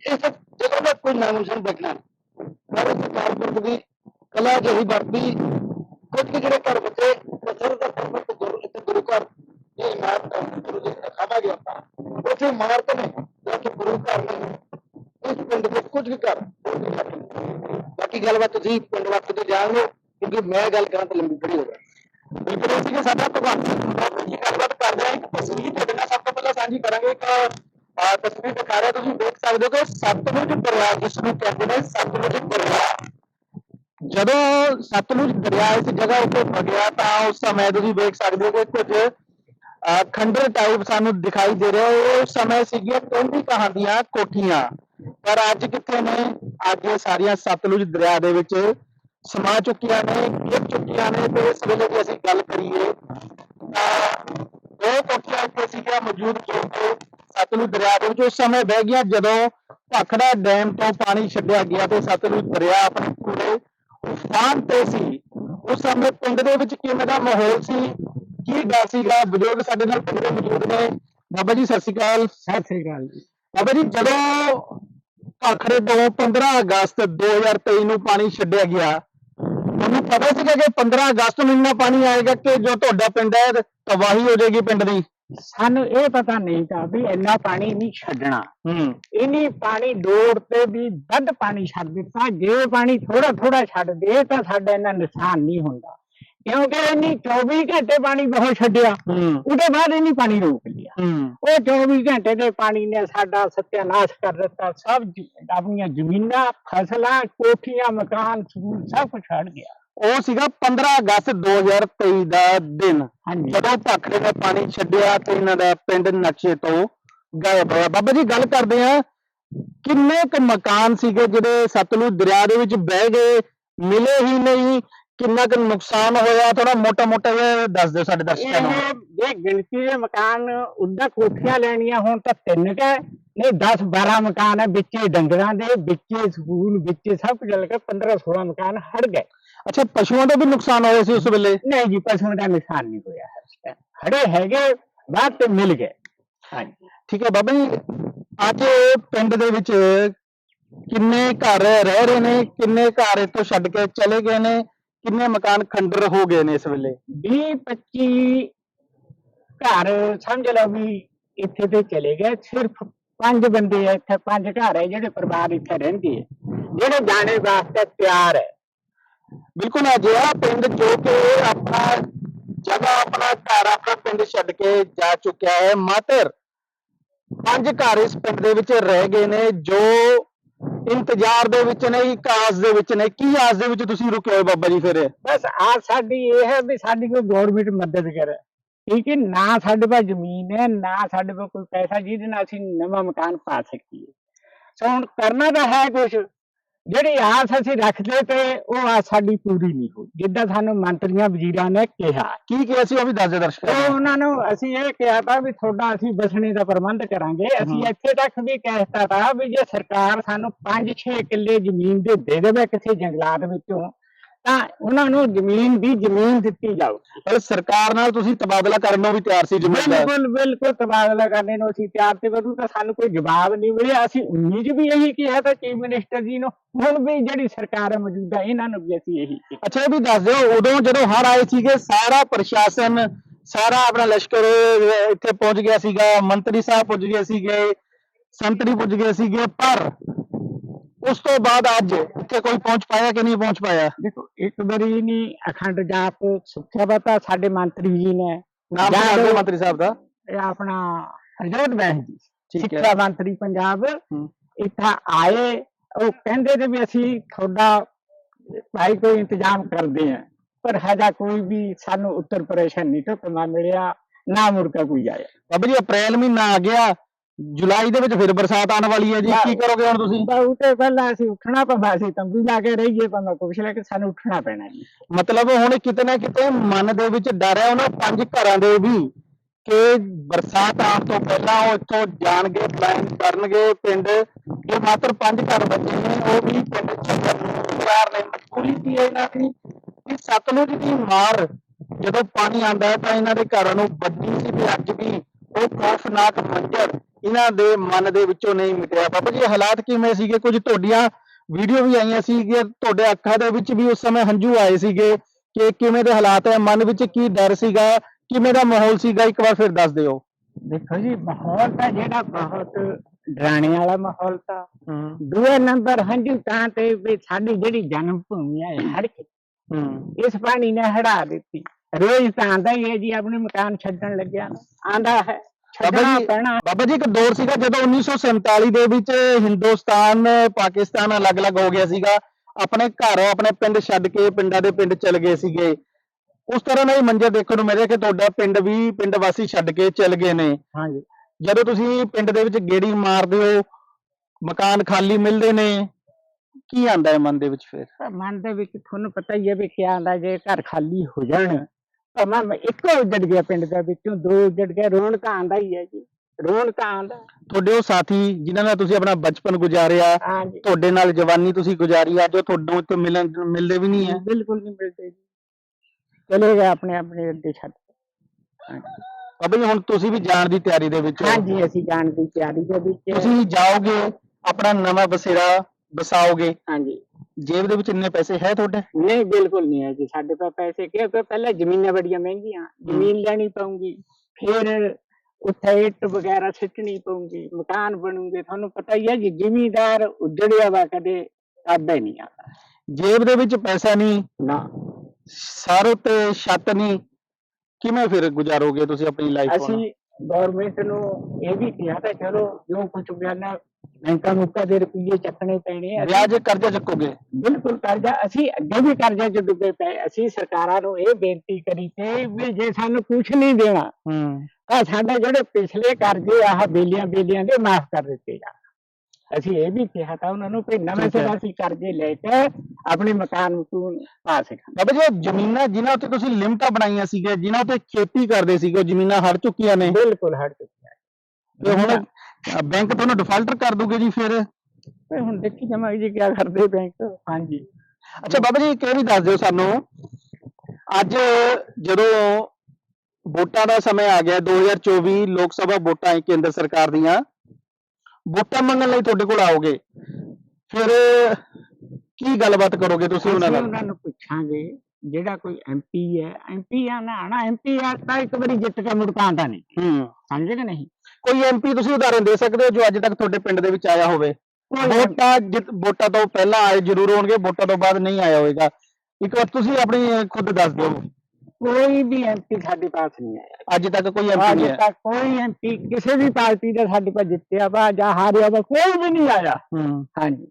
ਇਸ ਜਗ੍ਹਾ ਦਾ ਕੋਈ ਨਾਮ ਨਿਸ਼ਾਨ ਬਚਣਾ ਨਹੀਂ ਪਰ ਇਸ ਕਾਰਪੋਰੇਟ ਦੀ ਕਲਾ ਜਿਹੀ ਵਰਤੀ ਕੁਝ ਕੁ ਜਿਹੜੇ ਘਰ ਬੱਚੇ ਪੱਥਰ ਦਾ ਸਰਬਤ ਗੁਰੂ ਇੱਥੇ ਗੁਰੂ ਘਰ ਦੀ ਇਮਾਰਤ ਹੈ, ਗੁਰੂ ਜੀ ਦਾ ਖਾਵਾਂਗੇ ਆਪਾਂ ਉੱਥੇ ਇਮਾਰਤ ਨੇ ਜੋ ਕਿ ਗੁਰੂ ਘਰ ਨੇ ਇਸ ਪਿੰਡ ਦੇ ਕੁਝ ਕੁ ਘਰ ਬਾਕੀ ਗੱਲਬਾਤ ਤੁਸੀਂ ਪਿੰਡ ਵਾਸਤੇ ਤੇ ਜਾਣੋ ਕਿਉਂਕਿ ਮੈਂ ਗੱਲ ਕਰਾਂ ਤਾਂ ਲੰਬੀ ਖੜੀ ਹੋ ਜਾਏ ਬਿਲਕੁਲ ਅਸੀਂ ਕਿ ਸਾਡਾ ਸਕਦੇ ਹੋ ਕਿ ਸਤਲੁਜ ਦਰਿਆ ਜਿਸ ਨੂੰ ਕਹਿੰਦੇ ਨੇ ਸਤਲੁਜ ਦਰਿਆ। ਜਦੋਂ ਸਤਲੁਜ ਦਰਿਆ ਇਸ ਜਗ੍ਹਾ ਉੱਤੇ ਵਗਿਆ ਤਾਂ ਉਸ ਸਮੇਂ ਤੁਸੀਂ ਦੇਖ ਸਕਦੇ ਹੋ ਕਿ ਕੁਝ ਖੰਡਰ ਟਾਈਪ ਸਾਨੂੰ ਦਿਖਾਈ ਦੇ ਰਿਹਾ। ਉਹ ਸਮੇਂ ਸੀਗੀਆਂ ਟੋਂਡੀ ਕਹਾਂਦੀਆਂ ਕੋਠੀਆਂ। ਪਰ ਅੱਜ ਕਿੱਥੇ ਨੇ? ਅੱਜ ਇਹ ਸਾਰੀਆਂ ਸਤਲੁਜ ਦਰਿਆ ਦੇ ਵਿੱਚ ਸਮਾ ਚੁੱਕੀਆਂ ਨੇ, ਗਿਰ ਚੁੱਕੀਆਂ ਨੇ ਤੇ ਇਸ ਵੇਲੇ ਦੀ ਅਸੀਂ ਗੱਲ ਕਰੀਏ ਤਾਂ ਉਹ ਕੋਠੀਆਂ ਇੱਥੇ ਸੀਗੀਆਂ ਮੌਜੂਦ ਜੋ ਕਿ ਸਤਲੁਜ ਦਰਿਆ ਦੇ ਵਿੱਚ ਉਸ ਸਮੇਂ ਬਹਿ ਗਈਆਂ ਜਦੋਂ ਭਾਖੜਾ ਡੈਮ ਤੋਂ ਪਾਣੀ ਛੱਡਿਆ ਗਿਆ ਤੇ ਸਤਲੁਜ ਦਰਿਆ ਆਪਣੇ ਪੂਰੇ ਉਫਾਨ ਤੇ ਸੀ। ਉਸ ਸਮੇਂ ਪਿੰਡ ਦੇ ਵਿੱਚ ਕਿਵੇਂ ਦਾ ਮਾਹੌਲ ਸੀ? ਕੀ ਡਰ ਸੀਗਾ? ਬਜ਼ੁਰਗ ਸਾਡੇ ਨਾਲ ਪਿੰਡ ਦੇ ਮੌਜੂਦ ਨੇ। ਬਾਬਾ ਜੀ ਸਤਿ ਸ਼੍ਰੀ ਅਕਾਲ। ਸਤਿ ਸ੍ਰੀ ਅਕਾਲ ਜੀ। ਬਾਬਾ ਜੀ ਜਦੋਂ ਭਾਖੜੇ ਤੋਂ 15 ਅਗਸਤ 2023 ਨੂੰ ਪਾਣੀ ਛੱਡਿਆ ਗਿਆ ਤੁਹਾਨੂੰ ਪਤਾ ਸੀਗਾ ਕਿ 15 ਅਗਸਤ ਨੂੰ ਇੰਨਾ ਪਾਣੀ ਆਏਗਾ ਕਿ ਜੋ ਤੁਹਾਡਾ ਪਿੰਡ ਹੈ ਤਬਾਹੀ ਹੋ ਜਾਏਗੀ ਪਿੰਡ ਦੀ। ਸਾਨੂੰ ਇਹ ਪਤਾ ਨਹੀਂ ਤਾਂ ਵੀ ਇੰਨਾ ਪਾਣੀ ਨਹੀਂ ਛੱਡਣਾ। ਹੂੰ। ਇਨੀ ਪਾਣੀ ਲੋੜ ਤੇ ਵੀ ਵੱਧ ਪਾਣੀ ਛੱਡ ਦਿੱਤਾ। ਜੇ ਪਾਣੀ ਥੋੜਾ ਥੋੜਾ ਛੱਡ ਦੇ ਤਾਂ ਸਾਡਾ ਇੰਨਾ ਨੁਕਸਾਨ ਨਹੀਂ ਹੁੰਦਾ। ਕਿਉਂਕਿ ਇੰਨੀ 24 ਘੰਟੇ ਪਾਣੀ ਬਹੁਤ ਛੱਡਿਆ। ਹੂੰ। ਉਹਦੇ ਬਾਅਦ ਇੰਨੀ ਪਾਣੀ ਰੋਕ ਲਿਆ। ਹੂੰ। ਉਹ 24 ਘੰਟੇ ਦੇ ਪਾਣੀ ਨੇ ਸਾਡਾ ਸਤਿਆਨਾਸ਼ ਕਰ ਦਿੱਤਾ। ਸਭ ਆਪਣੀਆਂ ਜ਼ਮੀਨਾਂ ਫਸਲਾਂ ਕੋਠੀਆਂ ਮਕਾਨ ਸਕੂਲ ਸਭ ਕੁਝ ਛੱਡ ਗਿਆ। ਉਹ ਸੀਗਾ 15 ਅਗਸਤ 2023 ਦਾ ਦਿਨ। ਹਾਂਜੀ। ਜਦੋਂ ਭਾਖੜੇ ਨੇ ਪਾਣੀ ਛੱਡਿਆ ਤੇ ਇਹਨਾਂ ਦਾ ਪਿੰਡ ਨਕਸ਼ੇ ਤੋਂ ਗਾਇਬ ਹੋਇਆ। ਬਾਬਾ ਜੀ ਗੱਲ ਕਰਦੇ ਆ ਕਿੰਨੇ ਕੁ ਮਕਾਨ ਸੀਗੇ ਜਿਹੜੇ ਸਤਲੁਜ ਦਰਿਆ ਦੇ ਵਿੱਚ ਬਹਿ ਗਏ ਮਿਲੇ ਹੀ ਨਹੀਂ ਕਿੰਨਾ ਕੁ ਨੁਕਸਾਨ ਹੋਇਆ? ਥੋੜਾ ਮੋਟਾ ਮੋਟਾ ਜਿਹਾ ਦੱਸ ਦਿਓ ਸਾਡੇ ਦਰਸ਼ਕਾਂ ਨੂੰ। ਇਹ ਇਹ ਗਿਣਤੀ ਦੇ ਮਕਾਨ ਉੱਦਾਂ ਕੋਠੀਆਂ ਲੈਣੀਆਂ ਹੁਣ ਤਾਂ ਤਿੰਨ ਕਾ ਨਹੀਂ 10 12 ਮਕਾਨ ਹੈ ਵਿੱਚੇ ਡੰਗਰਾਂ ਦੇ ਵਿੱਚੇ ਸਕੂਲ ਵਿੱਚੇ ਸਭ ਕੁਝ ਲੈ ਕੇ 15 16 ਮਕਾਨ ਹੜ ਗਏ। ਅੱਛਾ ਪਸ਼ੂਆਂ ਦਾ ਵੀ ਨੁਕਸਾਨ ਹੋਇਆ ਸੀ ਉਸ ਵੇਲੇ? ਨਹੀਂ ਜੀ ਪਸ਼ੂਆਂ ਦਾ ਨੁਕਸਾਨ ਨਹੀਂ ਹੋਇਆ ਹੈ। ਹੜੇ ਹੈਗੇ ਬਾਅਦ ਤੇ ਮਿਲ ਗਏ। ਹਾਂਜੀ। ਠੀਕ ਹੈ ਬਾਬਾ ਜੀ ਅੱਜ ਪਿੰਡ ਦੇ ਵਿੱਚ ਕਿੰਨੇ ਘਰ ਰਹਿ ਰਹੇ ਨੇ ਕਿੰਨੇ ਘਰ ਇੱਥੋਂ ਛੱਡ ਕੇ ਚਲੇ ਗਏ ਨੇ ਕਿੰਨੇ ਮਕਾਨ ਖੰਡਰ ਹੋ ਗਏ ਨੇ ਇਸ ਵੇਲੇ? 20 25 ਘਰ ਸਮਝ ਲਓ ਵੀ ਇੱਥੇ ਤੇ ਚਲੇ ਗਏ ਸਿਰਫ ਪੰਜ ਬੰਦੇ ਆ ਇੱਥੇ, ਪੰਜ ਘਰ ਹੈ ਜਿਹੜੇ ਪਰਿਵਾਰ ਇੱਥੇ ਰਹਿੰਦੇ ਹੈ ਜਿਹੜੇ ਜਾਣੇ ਵਾਸਤੇ ਤਿਆਰ ਹੈ ਬਿਲਕੁਲ ਅਜਿਹਾ ਪਿੰਡ ਜੋ ਕਿ ਆਪਣਾ ਜਗ੍ਹਾ, ਆਪਣਾ ਘਰ, ਆਪਣਾ ਪਿੰਡ ਛੱਡ ਕੇ ਜਾ ਚੁੱਕਿਆ ਹੈ। ਮਾਤਰ ਪੰਜ ਘਰ ਇਸ ਪਿੰਡ ਦੇ ਵਿੱਚ ਰਹਿ ਗਏ ਨੇ, ਜੋ ਇੰਤਜ਼ਾਰ ਦੇ ਵਿੱਚ ਨੇ, ਇੱਕ ਆਸ ਦੇ ਵਿੱਚ ਨੇ। ਕੀ ਆਸ ਦੇ ਵਿੱਚ ਤੁਸੀਂ ਰੁਕੇ ਹੋ ਬਾਬਾ ਜੀ ਫਿਰ? ਬਸ ਆ ਸਾਡੀ ਇਹ ਹੈ ਵੀ ਸਾਡੀ ਕੋਈ ਗਵਰਨਮੈਂਟ ਮਦਦ ਕਰੇ। ਠੀਕ ਹੈ ਨਾ ਸਾਡੇ ਕੋਲ ਜ਼ਮੀਨ ਹੈ ਨਾ ਸਾਡੇ ਕੋਲ ਕੋਈ ਪੈਸਾ ਜਿਹਦੇ ਨਾਲ ਅਸੀਂ ਨਵਾਂ ਮਕਾਨ ਪਾ ਸਕੀਏ। ਸੋ ਹੁਣ ਕਰਨਾ ਤਾਂ ਹੈ ਕੁਛ ਜਿਹੜੀ ਆਸ ਅਸੀਂ ਰੱਖਦੇ ਤੇ ਉਹ ਆਸ ਸਾਡੀ ਪੂਰੀ ਨਹੀਂ ਹੋਈ। ਜਿੱਦਾਂ ਸਾਨੂੰ ਮੰਤਰੀਆਂ ਵਜ਼ੀਰਾਂ ਨੇ ਕਿਹਾ। ਕੀ ਕਿਹਾ ਸੀ ਉਹ ਵੀ ਦੱਸ ਦੇ ਦਰਸ਼ਕਾਂ ਉਹ ਨੂੰ ਉਹਨਾਂ ਨੂੰ ਅਸੀਂ ਇਹ ਕਿਹਾ ਤਾਂ ਵੀ ਤੁਹਾਡਾ ਅਸੀਂ ਬਸਣੇ ਦਾ ਪ੍ਰਬੰਧ ਕਰਾਂਗੇ। ਅਸੀਂ। ਇੱਥੇ ਤੱਕ ਵੀ ਕਹਿਤਾ ਤਾਂ ਵੀ ਜੇ ਸਰਕਾਰ ਸਾਨੂੰ 5-6 ਕਿੱਲੇ ਜ਼ਮੀਨ ਦੇ ਦੇ ਦੇਵੇ ਕਿਸੇ ਜੰਗਲਾਤ ਵਿੱਚੋਂ ਤਾਂ ਉਹਨਾਂ ਨੂੰ ਜ਼ਮੀਨ ਦੀ ਜ਼ਮੀਨ ਦਿੱਤੀ ਜਾਊ। ਪਰ ਸਰਕਾਰ ਨਾਲ ਤੁਸੀਂ ਤਬਾਦਲਾ ਕਰਨ ਨੂੰ ਵੀ ਤਿਆਰ ਸੀ ਜ਼ਮੀਨ ਦਾ। ਬਿਲਕੁਲ ਬਿਲਕੁਲ ਤਬਾਦਲਾ ਕਰਨੇ ਨੂੰ ਅਸੀਂ ਤਿਆਰ ਤੇ ਕਰੂ ਤਾਂ ਸਾਨੂੰ ਕੋਈ ਜਵਾਬ ਨਹੀਂ ਮਿਲਿਆ। ਅਸੀਂ 19 ਚ ਵੀ ਇਹੀ ਕਿਹਾ ਤਾਂ ਚੀਫ ਮਿਨਿਸਟਰ ਜੀ ਨੂੰ ਹੁਣ ਵੀ ਜਿਹੜੀ ਸਰਕਾਰ ਹੈ ਮੌਜੂਦਾ ਇਹਨਾਂ ਨੂੰ ਵੀ ਅਸੀਂ ਇਹੀ ਅੱਛਾ ਇਹ ਵੀ ਦੱਸ ਦਿਓ ਉਦੋਂ ਜਦੋਂ ਹੜ ਆਏ ਸੀਗੇ ਸਾਰਾ ਪ੍ਰਸ਼ਾਸਨ ਸਾਰਾ ਆਪਣਾ ਲਸ਼ਕਰ ਇੱਥੇ ਪਹੁੰਚ ਗਿਆ ਸੀਗਾ ਮੰਤਰੀ ਸਾਹਿਬ ਪਹੁੰਚ ਗਏ ਸੀਗੇ ਸੰਤਰੀ ਪਹੁੰਚ ਗਏ ਸੀਗੇ ਪਰ ਉਸ ਤੋਂ ਬਾਅਦ ਅੱਜ ਇੱਥੇ ਕੋਈ ਪਹੁੰਚ ਪਾਇਆ ਕਿ ਨਹੀਂ ਪਹੁੰਚ ਪਾਇਆ? ਦੇਖੋ ਇੱਕ ਵਾਰੀ ਨਹੀਂ ਅਖੰਡ ਜਾਪ ਸੁਖਿਆ ਬਤਾ ਸਾਡੇ ਮੰਤਰੀ ਜੀ ਨੇ ਨਾਮ ਦਿਓ ਉਹ- ਮੰਤਰੀ ਸਾਹਿਬ ਦਾ। ਇਹ ਆਪਣਾ ਹਰਜੋਤ ਬਹਿਨ ਜੀ ਠੀਕ ਹੈ। ਸਿੱਖਿਆ ਮੰਤਰੀ ਪੰਜਾਬ। ਹੂੰ। ਇੱਥੇ ਆਏ ਉਹ ਕਹਿੰਦੇ ਨੇ ਵੀ ਅਸੀਂ ਤੁਹਾਡਾ ਭਾਈ ਕੋਈ ਇੰਤਜ਼ਾਮ ਕਰਦੇ ਹਾਂ ਪਰ ਹਜਾ ਕੋਈ ਵੀ ਸਾਨੂੰ ਉੱਤਰ ਪ੍ਰਦੇਸ਼ ਨਹੀਂ ਢੁਕਮਾ ਮਿਲਿਆ ਨਾ ਮੁੜਕਾ ਕੋਈ ਆਇਆ। ਬਾਬਾ ਜੀ ਅਪ੍ਰੈਲ ਮਹੀਨਾ ਆ ਗਿਆ ਜੁਲਾਈ ਦੇ ਵਿੱਚ ਫਿਰ ਬਰਸਾਤ ਆਉਣ ਵਾਲੀ ਹੈ ਜੀ ਕੀ ਕਰੋਗੇ ਹੁਣ ਤੁਸੀਂ? ਬਾ ਉਤੇ ਪਹਿਲਾਂ ਅਸੀਂ ਉੱਠਣਾ ਪੈਂਦਾ ਸੀ ਤੰਬੂ ਲਾ ਕੇ ਰਹੀਏ ਭਾਵੇਂ ਕੁਛ ਲੈ ਕੇ ਸਾਨੂੰ ਉੱਠਣਾ ਪੈਣਾ ਜੀ। ਮਤਲਬ ਹੁਣ ਕਿਤੇ ਨਾ ਕਿਤੇ ਮਨ ਦੇ ਵਿੱਚ ਡਰ ਹੈ ਉਹਨਾਂ ਪੰਜ ਘਰਾਂ ਦੇ ਵੀ ਕਿ ਬਰਸਾਤ ਆਉਣ ਤੋਂ ਪਹਿਲਾਂ ਉਹ ਇੱਥੋਂ ਜਾਣਗੇ ਪਲਾਨ ਕਰਨਗੇ ਪਿੰਡ। ਇਹ ਮਾਤਰ ਪੰਜ ਘਰ ਬੱਚੇ ਨੇ ਉਹ ਵੀ ਪਿੰਡ ਛੱਡਣ ਨੂੰ ਤਿਆਰ ਨੇ। ਮਜਬੂਰੀ ਹੈ ਇਹਨਾਂ ਦੀ। ਕਿ ਸਤਲੁਜ ਦੀ ਮਾਰ ਜਦੋਂ ਪਾਣੀ ਆਂਦਾ ਹੈ ਤਾਂ ਇਹਨਾਂ ਦੇ ਘਰਾਂ ਨੂੰ ਵੱਜੀ ਸੀ ਤੇ ਅੱਜ ਵੀ ਉਹ ਖੌਫਨਾਕ ਮੰਜ਼ਰ ਇਹਨਾਂ ਦੇ ਮਨ ਦੇ ਵਿੱਚੋਂ ਨਹੀਂ ਮਿਟਿਆ। ਬਾਬਾ ਜੀ ਹਾਲਾਤ ਕਿਵੇਂ ਸੀਗੇ? ਕੁਝ ਤੁਹਾਡੀਆਂ ਵੀਡੀਓ ਵੀ ਆਈਆਂ ਸੀਗੀਆਂ। ਤੁਹਾਡੇ ਅੱਖਾਂ ਦੇ ਵਿੱਚ ਵੀ ਉਸ ਸਮੇਂ ਹੰਝੂ ਆਏ ਸੀਗੇ ਕਿ ਕਿਵੇਂ ਦੇ ਹਾਲਾਤ ਹੈ ਮਨ ਵਿੱਚ ਕੀ ਡਰ ਸੀਗਾ ਕਿਵੇਂ ਦਾ ਮਾਹੌਲ ਸੀਗਾ? ਇੱਕ ਵਾਰ ਫਿਰ ਦੱਸ ਦਿਓ। ਦੇਖੋ ਜੀ ਮਾਹੌਲ ਤਾਂ ਜਿਹੜਾ ਬਹੁਤ ਡਰਾਣੇ ਵਾਲਾ ਮਾਹੌਲ ਤਾਂ ਦੂਏ ਨੰਬਰ ਹੰਝੂ ਤਾਂ ਤੇ ਵੀ ਸਾਡੀ ਜਿਹੜੀ ਜਨਮ ਭੂਮੀ ਹੈ ਹੜ ਹੂੰ। ਇਸ ਪਾਣੀ ਨੇ ਹੜਾ ਦਿੱਤੀ। ਰੋਜ਼ ਤਾਂ ਆਂਦਾ ਹੀ ਹੈ ਜੀ ਆਪਣੇ ਮਕਾਨ ਛੱਡਣ ਲੱਗਿਆ। ਆਂਦਾ ਹੈ। ਬਾਬਾ ਛੱਡਣਾ ਜੀ ਪੈਣਾ। ਬਾਬਾ ਜੀ ਇੱਕ ਦੌਰ ਸੀਗਾ ਜਦੋਂ 1947 ਦੇ ਵਿੱਚ ਹਿੰਦੁਸਤਾਨ ਪਾਕਿਸਤਾਨ ਅਲੱਗ-ਅਲੱਗ ਹੋ ਗਿਆ ਸੀਗਾ। ਆਪਣੇ ਘਰ ਆਪਣੇ ਪਿੰਡ ਛੱਡ ਕੇ ਪਿੰਡਾਂ ਦੇ ਪਿੰਡ ਚਲ ਗਏ ਸੀਗੇ। ਉਸ ਤਰ੍ਹਾਂ ਦਾ ਹੀ ਮੰਜ਼ਰ ਦੇਖਣ ਨੂੰ ਮਿਲਿਆ ਕਿ ਤੁਹਾਡਾ ਪਿੰਡ ਵੀ ਪਿੰਡ ਵਾਸੀ ਛੱਡ ਕੇ ਚਲ ਗਏ ਨੇ। ਹਾਂਜੀ। ਜਦੋਂ ਤੁਸੀਂ ਪਿੰਡ ਦੇ ਵਿੱਚ ਗੇੜੀ ਮਾਰਦੇ ਹੋ ਮਕਾਨ ਖਾਲੀ ਮਿਲਦੇ ਨੇ ਕੀ ਆਂਦਾ ਹੈ ਮਨ ਦੇ ਵਿੱਚ ਫਿਰ? ਪਰ ਮਨ ਦੇ ਵਿੱਚ ਤੁਹਾਨੂੰ ਪਤਾ ਹੀ ਹੈ ਵੀ ਕੀ ਆਂਦਾ ਜੇ ਘਰ ਖਾਲੀ ਹੋ ਜਾਣ ਤਾਂ ਮੈਂ ਇੱਕੋ ਉੱਜੜ ਗਿਆ ਪਿੰਡ ਦੇ ਵਿੱਚੋਂ ਦੋ ਉੱਜੜ ਗਏ ਰੋਣ ਤਾਂ ਆਂਦਾ ਹੀ ਹੈ ਜੀ। ਰੋਣ ਤਾਂ ਆਂਦਾ ਤੁਹਾਡੇ ਉਹ ਸਾਥੀ ਜਿਨ੍ਹਾਂ ਨਾਲ ਤੁਸੀਂ ਆਪਣਾ ਬਚਪਨ ਗੁਜ਼ਾਰਿਆ ਹਾਂਜੀ। ਤੁਹਾਡੇ ਨਾਲ ਜਵਾਨੀ ਤੁਸੀਂ ਗੁਜ਼ਾਰੀ ਆ ਜੋ ਤੁਹਾਨੂੰ ਇੱਥੇ ਮਿਲਣ ਮਿਲਦੇ ਵੀ ਨਹੀਂ ਹੈ। ਬਿਲਕੁਲ ਨਹੀਂ ਮਿਲਦੇ ਜੀ। ਚਲੇ ਗਏ ਆਪਣੇ ਆਪਣੇ ਅੱਡੇ ਛੱਡ ਕੇ। ਬਾਬਾ ਜੀ ਹੁਣ ਤੁਸੀਂ ਵੀ ਜਾਣ ਦੀ ਤਿਆਰੀ ਦੇ ਵਿੱਚ ਹੋ। ਹਾਂਜੀ ਅਸੀਂ ਜਾਣ ਦੀ ਤਿਆਰੀ ਦੇ ਵਿੱਚ। ਤੁਸੀਂ ਜਾਓਗੇ ਆਪਣਾ ਨਵਾਂ ਬਸੇਰਾ ਬਸਾਓਗੇ। ਹਾਂਜੀ। ਜੇਬ ਦੇ ਵਿੱਚ ਇੰਨੇ ਪੈਸੇ ਹੈ ਤੁਹਾਡੇ? ਨਹੀਂ ਬਿਲਕੁਲ ਨਹੀਂ ਹੈ ਜੀ ਸਾਡੇ ਕੋਲ ਪੈਸੇ ਕਿਉਂਕਿ ਪਹਿਲਾਂ ਜ਼ਮੀਨਾਂ ਬੜੀਆਂ ਮਹਿੰਗੀਆਂ। ਜ਼ਮੀਨ ਲੈਣੀ ਪਊਗੀ। ਫਿਰ ਉੱਥੇ ਇੱਟ ਵਗੈਰਾ ਸਿੱਟਣੀ ਪਊਗੀ। ਮਕਾਨ ਬਣੂਗੇ। ਤੁਹਾਨੂੰ ਪਤਾ ਹੀ ਹੈ ਜੀ ਜ਼ਿਮੀਦਾਰ ਉੱਜੜਿਆ ਵਾ ਕਦੇ ਆਦਾ ਹੀ ਨਹੀਂ ਆਦਾ ਜੇਬ ਦੇ ਵਿੱਚ ਪੈਸਾ ਨਹੀਂ? ਨਾ। ਸਰ ਉੱਤੇ ਛੱਤ ਨਹੀਂ? ਕਿਵੇਂ ਫਿਰ ਗੁਜ਼ਾਰੋਗੇ ਤੁਸੀਂ ਆਪਣੀ ਲਾਈਫ ਅਸੀਂ ਗਵਰਨਮੈਂਟ ਨੂੰ ਇਹ ਵੀ ਕਿਹਾ ਤਾਂ ਚਲੋ ਜੋ ਕੁਝ ਬਿਆਨਾ ਬੈਂਕਾਂ ਨੂੰ ਕਦੇ ਰੁਪਈਏ ਚੱਕਣੇ ਪੈਣੇ ਆ। ਵਿਆਜ ਕਰਜ਼ਾ ਚੱਕੋਗੇ। ਬਿਲਕੁਲ ਕਰਜ਼ਾ ਅਸੀਂ ਅੱਗੇ ਵੀ ਕਰਜ਼ੇ ਚ ਡੁੱਬੇ ਪਏ ਅਸੀਂ ਸਰਕਾਰਾਂ ਨੂੰ ਇਹ ਬੇਨਤੀ ਕਰੀ ਤੇ ਵੀ ਜੇ ਸਾਨੂੰ ਕੁਝ ਨਹੀਂ ਦੇਣਾ ਹੂੰ। ਤਾਂ ਸਾਡੇ ਜਿਹੜੇ ਪਿਛਲੇ ਕਰਜ਼ੇ ਆਹ ਬੇਲੀਆਂ ਬੇਲੀਆਂ ਦੇ ਮਾਫ ਕਰ ਦਿੱਤੇ ਜਾ ਅਸੀਂ ਇਹ ਵੀ ਕਿਹਾ ਤਾਂ ਉਹਨਾਂ ਨੂੰ ਕਿ ਨਵੇਂ ਠੀਕ ਹੈ। ਸਿਰੇ ਅਸੀਂ ਕਰਜ਼ੇ ਲੈ ਕੇ ਆਪਣੇ ਮਕਾਨ ਨੂੰ ਪਾ ਸਕਣ। ਬਾਬਾ ਜੀ ਉਹ ਜ਼ਮੀਨਾਂ ਜਿਨ੍ਹਾਂ ਉੱਤੇ ਤੁਸੀਂ ਲਿਮਟਾਂ ਬਣਾਈਆਂ ਸੀਗੇ ਜਿਨ੍ਹਾਂ ਉੱਤੇ ਖੇਤੀ ਕਰਦੇ ਸੀਗੇ ਉਹ ਜ਼ਮੀਨਾਂ ਹੜ ਚੁੱਕੀਆਂ ਨੇ। ਬਿਲਕੁਲ ਹਟ ਚੁੱਕਿਆ। ਤੇ ਹੁਣ ਅ, ਬੈਂਕ ਤੁਹਾਨੂੰ ਡਿਫਾਲਟਰ ਕਰ ਦੂਗੇ ਜੀ ਫਿਰ? ਤੇ ਹੁਣ ਦੇਖੀ ਜਾਵਾਂਗੇ ਜੀ ਕੀ ਕਰਦੇ ਬੈਂਕ। ਹਾਂਜੀ। ਅੱਛਾ ਬਾਬਾ ਜੀ ਇੱਕ ਇਹ ਵੀ ਦੱਸ ਦਿਓ ਸਾਨੂੰ। ਅੱਜ ਜਦੋਂ ਵੋਟਾਂ ਦਾ ਸਮੇਂ ਆ ਗਿਆ 2024 ਲੋਕ ਸਭਾ ਵੋਟਾਂ ਆਈ ਕੇਂਦਰ ਸਰਕਾਰ ਦੀਆਂ ਵੋਟਾਂ ਮੰਗਣ ਲਈ ਤੁਹਾਡੇ ਕੋਲ ਆਓਗੇ? ਫਿਰ ਕੀ ਗੱਲਬਾਤ ਕਰੋਗੇ ਤੁਸੀਂ ਉਹਨਾਂ ਨਾਲ? ਉਹਨਾਂ ਨੂੰ ਪੁੱਛਾਂਗੇ ਜਿਹੜਾ ਕੋਈ ਐਮਪੀ ਹੈ ਐਮਪੀ ਆ ਨਾ ਆਣਾ ਐਮਪੀ ਆ ਤਾਂ ਇੱਕ ਵਾਰੀ ਜਿੱਤ ਕੇ ਮੁੜ ਪਾਉਂਦਾ ਨਹੀਂ। ਹੂੰ। ਸਮਝੇ ਕਿ ਨਹੀਂ? ਕੋਈ ਐਮਪੀ ਤੁਸੀਂ ਉਦਾਹਰਨ ਦੇ ਸਕਦੇ ਹੋ ਜੋ ਅੱਜ ਤੱਕ ਤੁਹਾਡੇ ਪਿੰਡ ਦੇ ਵਿੱਚ ਆਇਆ ਹੋਵੇ? ਵੋਟਾਂ ਜਿੱਤ ਵੋਟਾਂ ਤੋਂ ਪਹਿਲਾਂ ਆਏ ਜ਼ਰੂਰ ਹੋਣਗੇ ਵੋਟਾਂ ਤੋਂ ਬਾਅਦ ਨਹੀਂ ਆਇਆ ਹੋਵੇਗਾ। ਇੱਕ ਵਾਰ ਤੁਸੀਂ ਆਪਣੀ ਖੁਦ ਦੱਸ ਦਿਓ। ਕੋਈ ਵੀ ਐਮਪੀ ਸਾਡੇ ਪਾਸ ਨਹੀਂ ਆਇਆ। ਅੱਜ ਤੱਕ ਕੋਈ ਐਮਪੀ ਅੱਜ ਨਹੀਂ ਤੱਕ ਕੋਈ ਐਮਪੀ ਕਿਸੇ ਵੀ ਪਾਰਟੀ ਦਾ ਸਾਡੇ ਕੋਲ ਜਿੱਤਿਆ ਵਾ ਜਾਂ ਹਾਰਿਆ ਵਾ ਕੋਈ ਵੀ ਨਹੀਂ ਆਇਆ। ਹੂੰ। ਹਾਂਜੀ।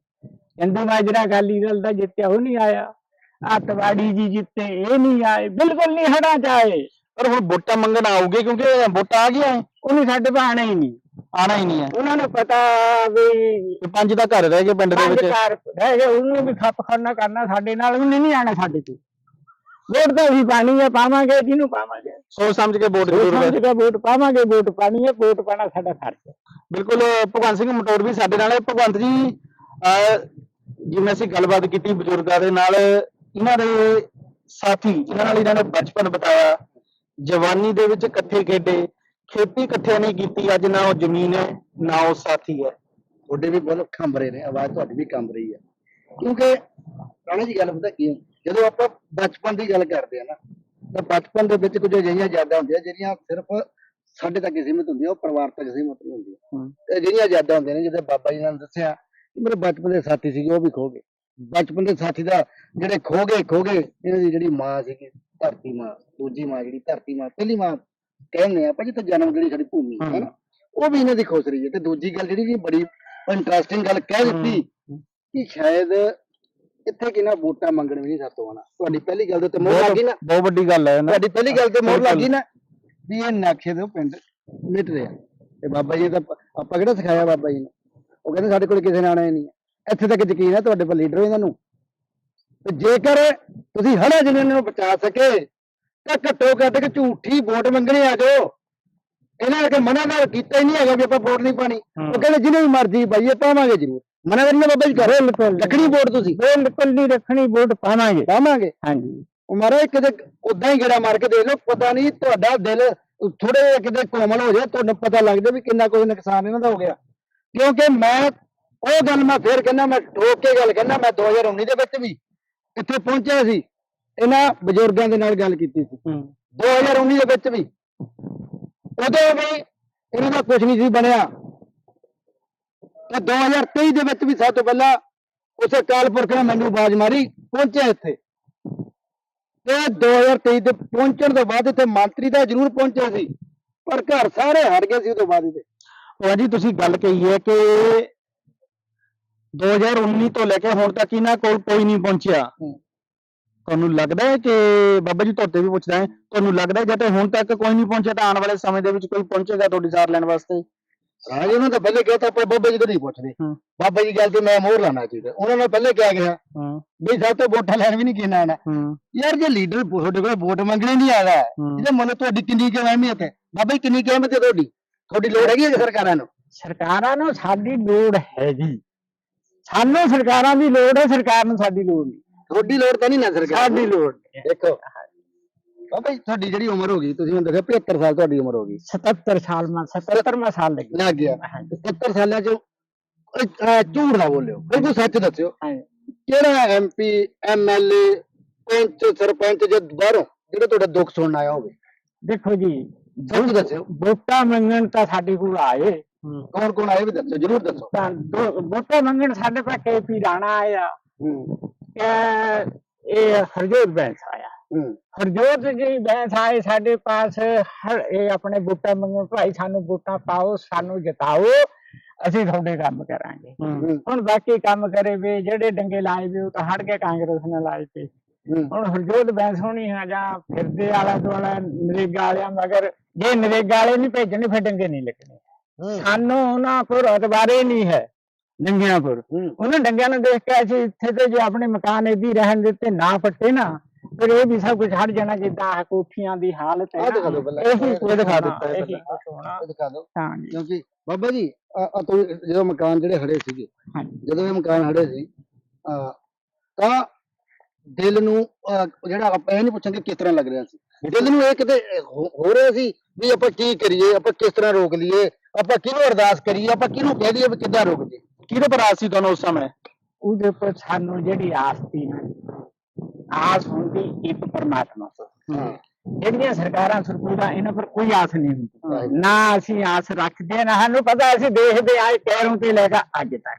ਚੰਦੂ ਮਾਜਰਾ ਅਕਾਲੀ ਦਲ ਦਾ ਜਿੱਤਿਆ ਉਹ ਨਹੀਂ ਆਇਆ। ਆਤਵਾੜੀ ਜੀ ਜਿੱਤੇ ਇਹ ਨਹੀਂ ਆਏ। ਬਿਲਕੁਲ ਨਹੀਂ ਹਟਾ ਜਾਏ ਪਰ ਹੁਣ ਵੋਟਾਂ ਮੰਗਣ ਆਉਗੇ ਕਿਉਂਕਿ ਵੋਟਾਂ ਆ ਗਈਆਂ। ਹੈ, ਉਹਨੂੰ ਸਾਡੇ ਕੋਲ ਆਣਾ ਹੀ ਨਹੀਂ। ਆਣਾ ਹੀ ਨਹੀਂ ਹੈ। ਉਹਨਾਂ ਨੂੰ ਪਤਾ ਵੀ ਤੇ ਪੰਜ ਦਾ ਘਰ ਰਹਿ ਗਏ ਪਿੰਡ ਦੇ ਵਿੱਚ। ਘਰ ਰਹਿ ਗਏ ਉਹਨੂੰ ਵੀ ਖੱਪ ਖਾਨਾ ਕਰਨਾ ਸਾਡੇ ਨਾਲ ਉਹਨੇ ਨਹੀਂ ਆਣਾ ਸਾਡੇ ਤੇ ਵੋਟ ਤਾਂ ਅਸੀਂ ਪਾਣੀ ਹੈ ਪਾਵਾਂਗੇ ਜਿਹਨੂੰ ਪਾਵਾਂਗੇ? ਸੋਚ ਸਮਝ ਕੇ ਵੋਟ ਜ਼ਰੂਰ ਸਮਝ ਪਾਓ। ਕੇ ਵੋਟ ਪਾਵਾਂਗੇ ਵੋਟ ਪਾਣੀ ਹੈ ਵੋਟ ਪਾਣਾ ਸਾਡਾ ਫਰਜ਼ ਹੈ ਬਿਲਕੁਲ ਭਗਵੰਤ ਸਿੰਘ ਮਟੋਰ ਵੀ ਸਾਡੇ ਨਾਲ ਹੈ। ਭਗਵੰਤ ਜੀ ਅਹ, ਜਿਵੇਂ ਅਸੀਂ ਗੱਲਬਾਤ ਕੀਤੀ ਬਜ਼ੁਰਗਾਂ ਦੇ ਨਾਲ ਇਹਨਾਂ ਦੇ ਸਾਥੀ ਇਹਨਾਂ ਨਾਲ ਇਹਨਾਂ ਨੇ ਬਚਪਨ ਬਿਤਾਇਆ। ਜਵਾਨੀ ਦੇ ਵਿੱਚ ਇਕੱਠੇ ਖੇਡੇ। ਖੇਤੀ ਇਕੱਠਿਆਂ ਨੇ ਕੀਤੀ ਅੱਜ ਨਾ ਉਹ ਜ਼ਮੀਨ ਹੈ ਨਾ ਉਹ ਸਾਥੀ ਹੈ। ਤੁਹਾਡੇ ਵੀ ਬਹੁਤ ਕੰਬ ਰਹੇ ਨੇ ਆਵਾਜ਼ ਤੁਹਾਡੀ ਵੀ ਕੰਬ ਰਹੀ ਹੈ। ਕਿਉਂਕਿ ਰਾਣਾ ਜੀ ਗੱਲ ਪਤਾ ਕੀ ਹੈ? ਜਦੋਂ ਆਪਾਂ ਬਚਪਨ ਦੀ ਗੱਲ ਕਰਦੇ ਆ ਨਾ ਤਾਂ ਬਚਪਨ ਦੇ ਵਿੱਚ ਕੁਝ ਅਜਿਹੀਆਂ ਯਾਦਾਂ ਹੁੰਦੀਆਂ ਜਿਹੜੀਆਂ ਸਿਰਫ ਸਾਡੇ ਤੱਕ ਹੀ ਸੀਮਿਤ ਹੁੰਦੀਆਂ ਉਹ ਪਰਿਵਾਰ ਤੱਕ ਸੀਮਿਤ ਨਹੀਂ ਹੁੰਦੀਆਂ। ਤੇ ਜਿਹੜੀਆਂ ਯਾਦਾਂ ਹੁੰਦੀਆਂ ਨੇ ਜਿੱਦਾਂ ਬਾਬਾ ਜੀ ਨੇ ਦੱਸਿਆ ਕਿ ਮੇਰੇ ਬਚਪਨ ਦੇ ਸਾਥੀ ਸੀਗੇ ਉਹ ਵੀ ਖੋ ਗਏ। ਬਚਪਨ ਦੇ ਸਾਥੀ ਦਾ ਜਿਹੜੇ ਖੋ ਗਏ ਖੋ ਗਏ ਇਹਨਾਂ ਦੀ ਜਿਹੜੀ ਮਾਂ ਸੀਗੀ ਧਰਤੀ ਮਾਂ ਦੂਜੀ ਮਾਂ ਜਿਹੜੀ ਧਰਤੀ ਮਾਂ ਪਹਿਲੀ ਮਾਂ ਕਹਿੰਦੇ ਆ ਭਾਜੀ ਤੇ ਜਨਮ ਜਿਹੜੀ ਸਾਡੀ ਭੂਮੀ ਹੈ ਨਾ ਉਹ ਵੀ ਇਹਨਾਂ ਦੀ ਖੁਸ਼ ਰਹੀ ਹੈ। ਤੇ ਦੂਜੀ ਗੱਲ ਜਿਹੜੀ ਕਿ ਬੜੀ ਇੰਟਰਸਟਿੰਗ ਗੱਲ ਕਹਿ ਦਿੱਤੀ ਕਿ ਸ਼ਾਇਦ ਇੱਥੇ ਕਿਨਾ ਵੋਟਾਂ ਮੰਗਣ ਵੀ ਨਹੀਂ ਸਾਤੋਂ ਆਣਾ ਤੁਹਾਡੀ ਪਹਿਲੀ ਗੱਲ ਦੇ ਉੱਤੇ ਮੋਹਰ ਲੱਗੀ ਨਾ। ਬਹੁਤ ਵੱਡੀ ਗੱਲ ਹੈ ਨਾ। ਤੁਹਾਡੀ ਪਹਿਲੀ ਗੱਲ ਤੇ ਮੋਹਰ ਲੱਗੀ ਨਾ ਵੀ ਇਹ ਨਾਖੇ ਦੇ ਪਿੰਡ ਮਿਟ ਰਿਹਾ। ਤੇ ਬਾਬਾ ਜੀ ਤਾਂ ਆਪਾਂ ਕਿਹੜਾ ਸਿਖਾਇਆ ਬਾਬਾ ਜੀ ਨੂੰ? ਉਹ ਕਹਿੰਦੇ ਸਾਡੇ ਕੋਲ ਕਿਸੇ ਨੇ ਆਣਾ ਹੀ ਨਹੀਂ ਹੈ। ਇੱਥੇ ਤੱਕ ਯਕੀਨ ਹੈ ਤੁਹਾਡੇ ਪਰ ਲੀਡਰ ਇਹਨਾਂ ਨੂੰ? ਤੇ ਜੇਕਰ ਤੁਸੀਂ ਹੜਾ ਜਿਹਨਾਂ ਨੂੰ ਬਚਾ ਸਕੇ ਤਾਂ ਘੱਟੋ ਘੱਟ ਕਿ ਝੂਠੀ ਵੋਟ ਮੰਗਣੀ ਆ ਜਾਓ। ਇਹਨਾਂ ਨੇ ਮਨਾ ਨਾ ਕੀਤਾ ਹੀ ਨਹੀਂ ਹੈਗਾ ਵੀ ਆਪਾਂ ਵੋਟ ਨਹੀਂ ਪਾਣੀ ਉਹ ਕਹਿੰਦੇ ਜਿਹਨੇ ਵੀ ਮਰਜ਼ੀ ਪਾਈਏ ਪਾਵਾਂਗੇ ਜ਼ਰੂਰ। ਮਨਾ ਕਰਨਾ ਬਾਬਾ ਜੀ ਕਰੋ ਰੱਖਣੀ ਵੋਟ ਤੁਸੀਂ। ਬਿਲਕੁਲ ਨਹੀਂ ਰੱਖਣੀ ਵੋਟ ਪਾਵਾਂਗੇ। ਪਾਵਾਂਗੇ। ਹਾਂਜੀ। ਉਹ ਮਹਾਰਾਜ ਕਿਤੇ ਉਦਾਂ ਹੀ ਗੇੜਾ ਮਾਰ ਕੇ ਦੇਖ ਲਓ ਪਤਾ ਨਹੀਂ ਤੁਹਾਡਾ ਦਿਲ ਥੋੜੇ ਜਿਹਾ ਕਿਤੇ ਕੋਮਲ ਹੋ ਜਾਏ ਤੁਹਾਨੂੰ ਪਤਾ ਲੱਗ ਵੀ ਕਿੰਨਾ ਕੋਈ ਨੁਕਸਾਨ ਇਹਨਾਂ ਦਾ ਹੋ ਗਿਆ। ਕਿਉਂਕਿ ਮੈਂ ਉਹ ਗੱਲ ਮੈਂ ਫੇਰ ਕਹਿੰਦਾ ਮੈਂ ਠੋਕ ਕੇ ਗੱਲ ਕਹਿੰਦਾ ਮੈਂ 2019 ਦੇ ਵਿੱਚ ਵੀ ਇੱਥੇ ਪਹੁੰਚਿਆ ਸੀ। ਇਹਨਾਂ ਬਜ਼ੁਰਗਾਂ ਦੇ ਨਾਲ ਗੱਲ ਕੀਤੀ ਸੀ। 2019 ਦੇ ਵਿੱਚ ਵੀ। ਉਦੋਂ ਵੀ ਇਹਨਾਂ ਦਾ ਕੁਝ ਨਹੀਂ ਸੀ ਬਣਿਆ। ਤੇ 2023 ਦੇ ਵਿੱਚ ਵੀ ਸਭ ਤੋਂ ਪਹਿਲਾਂ ਉਸ ਅਕਾਲ ਪੁਰਖ ਨੇ ਮੈਨੂੰ ਆਵਾਜ਼ ਮਾਰੀ ਪਹੁੰਚਿਆ ਇੱਥੇ। ਤੇ 2023 ਦੇ ਪਹੁੰਚਣ ਤੋਂ ਬਾਅਦ ਇੱਥੇ ਮੰਤਰੀ ਤਾਂ ਜ਼ਰੂਰ ਪਹੁੰਚਿਆ ਸੀ ਪਰ ਘਰ ਸਾਰੇ ਹਟ ਗਏ ਸੀ ਉਦੋਂ ਬਾਅਦ ਇਹਦੇ ਉਹ ਜੀ ਤੁਸੀਂ ਗੱਲ ਕਹੀ ਹੈ ਕਿ 2019 ਤੋਂ ਲੈ ਕੇ ਹੁਣ ਤੱਕ ਇਹਨਾਂ ਕੋਲ ਕੋਈ ਨਹੀਂ ਪਹੁੰਚਿਆ। ਤੁਹਾਨੂੰ ਲੱਗਦਾ ਹੈ ਕਿ ਬਾਬਾ ਜੀ ਤੁਹਾਡੇ ਵੀ ਪੁੱਛਦਾ ਹੈ ਤੁਹਾਨੂੰ ਲੱਗਦਾ ਹੈ ਜੇ ਤੇ ਹੁਣ ਤੱਕ ਕੋਈ ਨਹੀਂ ਪਹੁੰਚਿਆ ਤਾਂ ਆਉਣ ਵਾਲੇ ਸਮੇਂ ਦੇ ਵਿੱਚ ਕੋਈ ਪਹੁੰਚੇਗਾ ਤੁਹਾਡੀ ਸਾਰ ਲੈਣ ਵਾਸਤੇ? ਰਾਜ ਉਹਨਾਂ ਤਾਂ ਪਹਿਲੇ ਕਿਹਾ ਤਾਂ ਆਪਾਂ ਬਾਬਾ ਜੀ ਕਦੀ ਪੁੱਛਦੇ। ਹੂੰ। ਬਾਬਾ ਜੀ ਗੱਲ ਤੇ ਮੈਂ ਮੋਹਰ ਲਾਣਾ ਚਾਹੀਦਾ ਉਹਨਾਂ ਨੇ ਪਹਿਲੇ ਕਿਹਾ ਗਿਆ ਹਾਂ। ਵੀ ਸਭ ਤੋਂ ਵੋਟਾਂ ਲੈਣ ਵੀ ਨਹੀਂ ਕਿਹਨਾਂ ਆਣਾ ਹੂੰ। ਯਾਰ ਜੇ ਲੀਡਰ ਤੁਹਾਡੇ ਕੋਲ ਵੋਟ ਮੰਗਣੇ ਨਹੀਂ ਆਦਾ ਹੂੰ। ਇਹਦੇ ਮੁੱਲ ਤੁਹਾਡੀ ਕਿੰਨੀ ਕੁ ਅਹਿਮੀਅਤ ਹੈ ਬਾਬਾ ਜੀ ਕਿੰਨੀ ਕੁ ਅਹਿਮੀਅਤ ਹੈ ਤੁਹਾਡੀ? ਤੁਹਾਡੀ ਲੋੜ ਹੈਗੀ ਹੈ ਸਰਕਾਰਾਂ ਨੂੰ? ਸਰਕਾਰਾਂ ਨੂੰ ਸਾਡੀ ਲੋੜ ਹੈਗੀ। ਸਾਨੂੰ ਸਰਕਾਰਾਂ ਦੀ ਲੋੜ ਹੈ ਸਰਕਾਰ ਨੂੰ ਸਾਡੀ ਲੋੜ ਨਹੀਂ। ਤੁਹਾਡੀ ਲੋੜ ਤਾਂ ਨਹੀਂ ਨਾ ਸਰਕਾਰ ਸਾਡੀ ਲੋੜ ਨਹੀਂ। ਦੇਖੋ ਬਾਬਾ ਜੀ ਤੁਹਾਡੀ ਜਿਹੜੀ ਉਮਰ ਹੋ ਗਈ ਤੁਸੀਂ ਹੁਣ ਦੇਖੋ 75 ਸਾਲ ਤੁਹਾਡੀ ਉਮਰ ਹੋ ਗਈ। 77 ਸਾਲ ਮਾ 77ਵਾਂ ਸਾਲ ਲੱਗੀ। ਲੱਗ ਗਿਆ। 70 ਸਾਲਾਂ ਚ ਝੂਠ ਨਾ ਬੋਲਿਓ। ਬਿਲਕੁਲ ਸੱਚ ਦੱਸਿਓ। ਕਿਹੜਾ ਐਮਪੀ ਐਮਐਲਏ ਪੰਚ ਸਰਪੰਚ ਜੇ ਬਾਹਰੋਂ ਜਿਹੜਾ ਤੁਹਾਡਾ ਦੁੱਖ ਸੁਣਨ ਆਇਆ ਹੋਵੇ? ਦੇਖੋ ਜੀ ਸੱਚ ਦੱਸਿਓ। ਵੋਟਾਂ ਮੰਗਣ ਤਾਂ ਸਾਡੇ ਕੋਲ ਆਏ। ਕੌਣ ਕੌਣ ਆਏ ਵੀ ਦੱਸੋ ਜਰੂਰ ਦੱਸੋ। ਤਾਂ ਵੋਟਾਂ ਮੰਗਣ ਸਾਡੇ ਕੋਲ ਕੇਪੀ ਰਾਣਾ ਆਇਆ। ਇਹ ਹਰਜੋਤ ਬੈਂਸ ਆਇਆ। ਹਰਜੋਤ ਜੀ ਬੈਂਸ ਆਏ ਸਾਡੇ ਪਾਸ ਹਰ ਇਹ ਆਪਣੇ ਵੋਟਾਂ ਮੰਗਣ ਭਾਈ ਸਾਨੂੰ ਵੋਟਾਂ ਪਾਓ ਸਾਨੂੰ ਜਿਤਾਓ ਅਸੀਂ ਤੁਹਾਡੇ ਕੰਮ ਕਰਾਂਗੇ। ਹੁਣ ਬਾਕੀ ਕੰਮ ਕਰੇ ਵੇ ਜਿਹੜੇ ਡੰਗੇ ਲਾਏ ਵੇ ਉਹ ਤਾਂ ਹਟ ਕੇ ਕਾਂਗਰਸ ਨੇ ਲਾਏ ਤੇ ਹੁਣ ਹਰਜੋਤ ਬੈਂਸ ਹੋਣੀ ਹੈ ਜਾਂ ਫਿਰਦੇ ਆਲਾ ਦੁਆਲਾ ਨਰੇਗਾ ਵਾਲਿਆਂ ਮਗਰ ਜੇ ਨਰੇਗਾ ਵਾਲੇ ਨਹੀਂ ਭੇਜਣੇ ਫਿਰ ਡੰਗੇ ਨਹੀਂ ਲੱਗਣੇ। ਸਾਨੂੰ ਉਹਨਾਂ ਕੋਲ ਅਤਬਾਰੇ ਨਹੀਂ ਹੈ ਡੰਗਿਆਂ ਪਰ ਉਹਨਾਂ ਡੰਗਿਆਂ ਨੂੰ ਦੇਖ ਕੇ ਅਸੀਂ ਇੱਥੇ ਤੇ ਜੇ ਆਪਣੇ ਮਕਾਨ ਏਦੀ ਰਹਿਣ ਦਿੱਤੇ ਨਾ ਪੱਟੇ ਨਾ। ਫਿਰ ਇਹ ਵੀ ਸਭ ਕੁਝ ਹਟ ਜਾਣਾ ਜਿੱਦਾਂ ਆਹ ਕੋਠੀਆਂ ਦੀ ਹਾਲਤ ਹੈ ਆਹ ਦਿਖਾ ਦਿਓ ਪਹਿਲਾਂ। ਇਹੀ ਇਹ ਦਿਖਾ ਦਿੱਤਾ ਹੈ ਇਹੀ ਪਹਿਲਾਂ। ਕੁਝ ਹੋਣਾ। ਇਹ ਦਿਖਾ ਦਿਓ। ਹਾਂ ਜੀ। ਕਿਉਂਕਿ ਬਾਬਾ ਜੀ ਆ ਆ ਜਦੋਂ ਮਕਾਨ ਜਿਹੜੇ ਖੜੇ ਸੀਗੇ ਹਾਂਜੀ ਜਦੋਂ ਇਹ ਮਕਾਨ ਖੜੇ ਸੀ ਆ ਤਾਂ ਦਿਲ ਨੂੰ ਜਿਹੜਾ ਆਪਾਂ ਇਹ ਨਹੀਂ ਪੁੱਛਾਂਗੇ ਕਿਸ ਤਰ੍ਹਾਂ ਲੱਗ ਰਿਹਾ ਸੀ। ਦਿਲ ਨੂੰ ਇਹ ਕਿਤੇ ਹੋ ਹੋ ਰਿਹਾ ਸੀ ਵੀ ਆਪਾਂ ਕੀ ਕਰੀਏ ਆਪਾਂ ਕਿਸ ਤਰ੍ਹਾਂ ਰੋਕ ਲਈਏ ਆਪਾਂ ਕਿਹਨੂੰ ਅਰਦਾਸ ਕਰੀਏ ਆਪਾਂ ਕਿਹਨੂੰ ਕਹਿ ਦਈਏ ਵੀ ਕਿੱਦਾਂ ਰੋਕ ਦਈਏ ਕਿਹਦੇ ਪਰ ਆਸ ਸੀ ਤੁਹਾਨੂੰ ਉਸ ਸਮੇਂ? ਉਹਦੇ ਉੱਪਰ ਸਾਨੂੰ ਜਿਹੜੀ ਆਸ ਸੀ ਨਾ ਆਸ ਹੁੰਦੀ ਇੱਕ ਪਰਮਾਤਮਾ ਤੋਂ। ਜਿਹੜੀਆਂ ਸਰਕਾਰਾਂ ਸਰਕੂਰਾਂ ਇਹਨਾਂ ਪਰ ਕੋਈ ਆਸ ਨਹੀਂ ਹੁੰਦੀ। ਨਾ ਅਸੀਂ ਆਸ ਰੱਖਦੇ ਨਾ ਸਾਨੂੰ ਪਤਾ ਅਸੀਂ ਦੇਖਦੇ ਆਏ ਪੈਰੋਂ ਤੇ ਲੈ ਕੇ ਅੱਜ ਤੱਕ।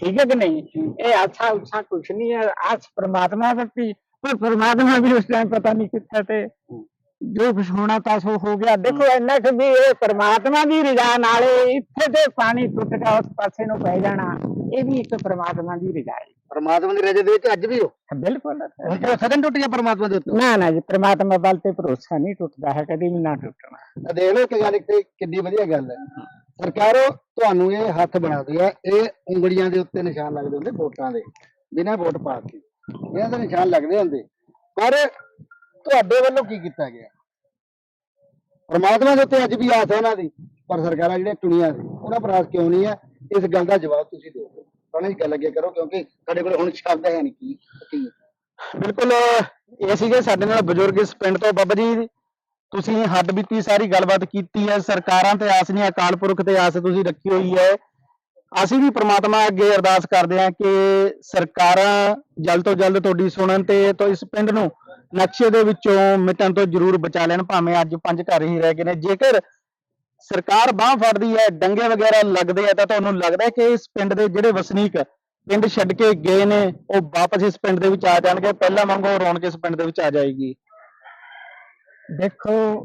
ਠੀਕ ਹੈ ਕਿ ਨਹੀਂ? ਇਹ ਅੱਛਾ ਉੱਛਾ ਕੁਛ ਨਹੀਂ ਹੈ। ਆਸ ਪ੍ਰਮਾਤਮਾ ਦਿੱਤੀ ਪਰ ਪ੍ਰਮਾਤਮਾ ਵੀ ਉਸ ਟਾਈਮ ਪਤਾ ਨਹੀਂ ਕਿੱਥੇ ਤੇ ਜੋ ਕੁਛ ਹੋਣਾ ਤਾਂ ਸੋ ਹੋ ਗਿਆ। ਦੇਖੋ ਇੰਨਾ ਕਿ ਵੀ ਇਹ ਪ੍ਰਮਾਤਮਾ ਦੀ ਰਜ਼ਾ ਨਾਲੇ ਇੱਥੇ ਤੇ ਪਾਣੀ ਟੁੱਟ ਕੇ ਉਸ ਪਾਸੇ ਨੂੰ ਪੈ ਜਾਣਾ ਇਹ ਵੀ ਇੱਕ ਪ੍ਰਮਾਤਮਾ ਦੀ ਰਜ਼ਾ ਹੈ। ਪਰਮਾਤਮਾ ਦੀ ਰਜਾ ਦੇ ਵਿੱਚ ਅੱਜ ਵੀ ਹੋ। ਬਿਲਕੁਲ। ਹੁਣ ਤਾਂ ਸਦਨ ਟੁੱਟ ਗਿਆ ਪਰਮਾਤਮਾ ਦੇ ਉੱਤੇ? ਨਾ ਨਾ ਜੀ ਪ੍ਰਮਾਤਮਾ ਵੱਲ ਤੇ ਭਰੋਸਾ ਨਹੀਂ ਟੁੱਟਦਾ ਹੈ ਕਦੀ ਵੀ ਨਾ ਟੁੱਟਣਾ। ਆ ਦੇਖ ਲਓ ਕਿ ਗੱਲ ਇੱਕ ਕਿੰਨੀ ਵਧੀਆ ਗੱਲ ਹੈ। ਸਰਕਾਰੋ ਤੁਹਾਨੂੰ ਇਹ ਹੱਥ ਬਣਾਉਂਦੀ ਹੈ ਇਹ ਉਂਗਲੀਆਂ ਦੇ ਉੱਤੇ ਨਿਸ਼ਾਨ ਲੱਗਦੇ ਹੁੰਦੇ ਵੋਟਾਂ ਦੇ ਬਿਨਾਂ ਵੋਟ ਪਾ ਕੇ। ਇਹਨਾਂ ਦੇ ਨਿਸ਼ਾਨ ਲੱਗਦੇ ਹੁੰਦੇ। ਪਰ ਤੁਹਾਡੇ ਵੱਲੋਂ ਕੀ ਕੀਤਾ ਗਿਆ? ਪਰਮਾਤਮਾ ਦੇ ਉੱਤੇ ਅੱਜ ਵੀ ਆਸ ਹੈ ਉਹਨਾਂ ਦੀ ਪਰ ਸਰਕਾਰਾਂ ਜਿਹੜੀਆਂ ਚੁਣੀਆਂ ਸੀ ਉਹਨਾਂ ਪਰ ਆਸ ਕਿਉਂ ਨਹੀਂ ਹੈ? ਇਸ ਗੱਲ ਦਾ ਜਵਾਬ ਤੁਸੀਂ ਦਿਓ। ਤੁਹਾਨੂੰ ਇਹ ਗੱਲ ਅੱਗੇ ਕਰੋ, ਕਿਉਂਕਿ ਸਾਡੇ ਕੋਲ ਹੁਣ ਸ਼ਬਦ ਹੈ ਨਹੀਂ ਕੀ ਕੀ ਬਿਲਕੁਲ, ਇਹ ਸੀਗੇ ਸਾਡੇ ਨਾਲ ਬਜ਼ੁਰਗ ਇਸ ਪਿੰਡ ਤੋਂ। ਬਾਬਾ ਜੀ, ਤੁਸੀਂ ਹੱਡ ਬੀਤੀ, ਸਾਰੀ ਗੱਲਬਾਤ ਕੀਤੀ ਹੈ। ਸਰਕਾਰਾਂ ਤੇ ਆਸ ਨਹੀਂ, ਅਕਾਲ ਪੁਰਖ ਤੇ ਆਸ ਤੁਸੀਂ ਰੱਖੀ ਹੋਈ ਹੈ। ਅਸੀਂ ਵੀ ਪ੍ਰਮਾਤਮਾ ਅੱਗੇ ਅਰਦਾਸ ਕਰਦੇ ਹਾਂ ਕਿ ਸਰਕਾਰਾਂ ਜਲਦ ਤੋਂ ਜਲਦ ਤੁਹਾਡੀ ਸੁਣਨ ਤੇ ਤੋਂ ਇਸ ਪਿੰਡ ਨੂੰ ਨਕਸ਼ੇ ਦੇ ਵਿੱਚੋਂ ਮਿਟਣ ਤੋਂ ਜ਼ਰੂਰ ਬਚਾ ਲੈਣ। ਭਾਵੇਂ ਅੱਜ ਪੰਜ ਘਰ ਹੀ ਰਹਿ ਗਏ ਨੇ। ਜੇਕਰ ਸਰਕਾਰ ਬਾਹ ਫੜਦੀ ਹੈ ਡੰਗੇ ਵਗੈਰਾ ਲੱਗਦੇ ਆ ਤਾਂ ਤੁਹਾਨੂੰ ਲੱਗਦਾ ਕਿ ਇਸ ਪਿੰਡ ਦੇ ਜਿਹੜੇ ਵਸਨੀਕ ਪਿੰਡ ਛੱਡ ਕੇ ਗਏ ਨੇ ਉਹ ਵਾਪਸ ਇਸ ਪਿੰਡ ਦੇ ਵਿੱਚ ਆ ਜਾਣਗੇ? ਪਹਿਲਾਂ ਵਾਂਗੂ ਰੌਣਕ ਇਸ ਪਿੰਡ ਦੇ ਵਿੱਚ ਆ ਜਾਏਗੀ। ਦੇਖੋ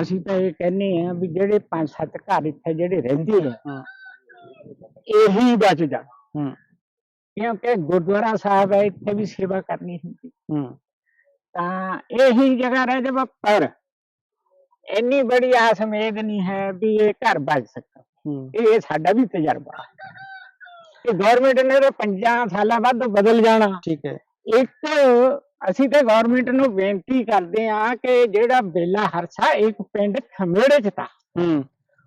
ਅਸੀਂ ਤਾਂ ਇਹ ਕਹਿੰਦੇ ਆ ਵੀ ਜਿਹੜੇ ਪੰਜ ਸੱਤ ਘਰ ਇੱਥੇ ਜਿਹੜੇ ਰਹਿੰਦੇ ਹਾਂ। ਇਹੀ ਬਚ ਜਾਣ। ਹੂੰ। ਕਿਉਂਕਿ ਗੁਰਦੁਆਰਾ ਸਾਹਿਬ ਹੈ ਇੱਥੇ ਵੀ ਸੇਵਾ ਕਰਨੀ ਹੁੰਦੀ। ਹੂੰ। ਤਾਂ ਇਹੀ ਜਗ੍ਹਾ ਰਹਿ ਜਾਵੇ ਪਰ ਇੰਨੀ ਬੜੀ ਆਸ ਉਮੀਦ ਨਹੀਂ ਹੈ ਵੀ ਇਹ ਘਰ ਬਚ ਸਕਦਾ ਇਹ ਸਾਡਾ ਵੀ ਤਜਰਬਾ ਕਿ ਗਵਰਨਮੈਂਟ ਨੇ ਤਾਂ ਪੰਜਾਂ ਸਾਲਾਂ ਬਾਅਦ ਬਦਲ ਜਾਣਾ। ਠੀਕ ਹੈ। ਇੱਕ ਅਸੀਂ ਤਾਂ ਗਵਰਨਮੈਂਟ ਨੂੰ ਬੇਨਤੀ ਕਰਦੇ ਆ ਕਿ ਜਿਹੜਾ ਬੇਲਾ ਹਰਸਾ ਇੱਕ ਪਿੰਡ ਖਮੇੜੇ ਚ ਤਾ ਹੂੰ।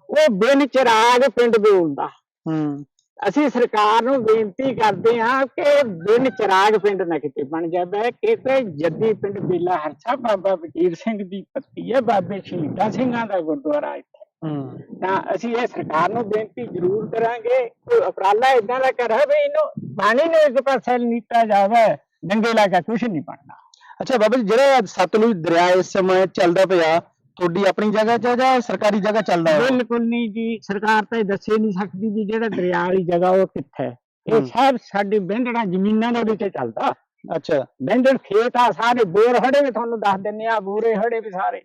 ਉਹ ਬਿਨ ਚਿਰਾਗ ਪਿੰਡ ਬੋਲਦਾ ਹੂੰ। ਅਸੀਂ ਸਰਕਾਰ ਨੂੰ ਬੇਨਤੀ ਕਰਦੇ ਹਾਂ ਕਿ ਬਿਨ ਚਿਰਾਗ ਪਿੰਡ ਨਾ ਕਿਤੇ ਬਣ ਜਾਵੇ ਕਿਤੇ ਜੱਦੀ ਪਿੰਡ ਬੇਲਾ ਹਰਸਾ ਬਾਬਾ ਵਜੀਰ ਸਿੰਘ ਦੀ ਪੱਤੀ ਹੈ। ਬਾਬੇ ਸ਼ਹੀਦਾਂ ਸਿੰਘਾਂ ਦਾ ਗੁਰਦੁਆਰਾ ਇੱਥੇ। ਹੂੰ। ਤਾਂ ਅਸੀਂ ਇਹ ਸਰਕਾਰ ਨੂੰ ਬੇਨਤੀ ਜ਼ਰੂਰ ਕਰਾਂਗੇ ਕੋਈ ਉਪਰਾਲਾ ਇਦਾਂ ਦਾ ਕਰੇ ਵੀ ਇਹਨੂੰ ਪਾਣੀ ਨੂੰ ਇੱਕ ਪਾਸੇ ਨੀਤਾ ਜਾਵੇ ਡੰਗੇ ਲਾ ਕੇ ਕੁਛ ਨਹੀਂ ਬਣਨਾ। ਅੱਛਾ ਬਾਬਾ ਜੀ ਜਿਹੜਾ ਸਤਲੁਜ ਦਰਿਆ ਇਸ ਸਮੇਂ ਚੱਲਦਾ ਪਿਆ ਤੁਹਾਡੀ ਆਪਣੀ ਜਗ੍ਹਾ 'ਚ ਹੈ ਜਾਂ ਸਰਕਾਰੀ ਜਗ੍ਹਾ ਚੱਲਦਾ ਹੈ ਬਿਲਕੁਲ ਨਹੀਂ ਜੀ ਸਰਕਾਰ ਤਾਂ ਇਹ ਦੱਸੇ ਨਹੀਂ ਸਕਦੀ ਵੀ ਜਿਹੜਾ ਦਰਿਆ ਵਾਲੀ ਜਗ੍ਹਾ ਉਹ ਕਿੱਥੇ ਹੈ। ਇਹ। ਸਭ ਸਾਡੇ ਬਿੰਦੜਾ ਜ਼ਮੀਨਾਂ ਦੇ ਵਿੱਚ ਚੱਲਦਾ। ਅੱਛਾ। ਬਿੰਦੜ ਖੇਤ ਆ ਸਾਰੇ ਬੋਰ ਹੜੇ ਵੀ ਤੁਹਾਨੂੰ ਦੱਸ ਦਿੰਨੇ ਆ ਬੂਰੇ ਹੜੇ ਵੀ ਸਾਰੇ।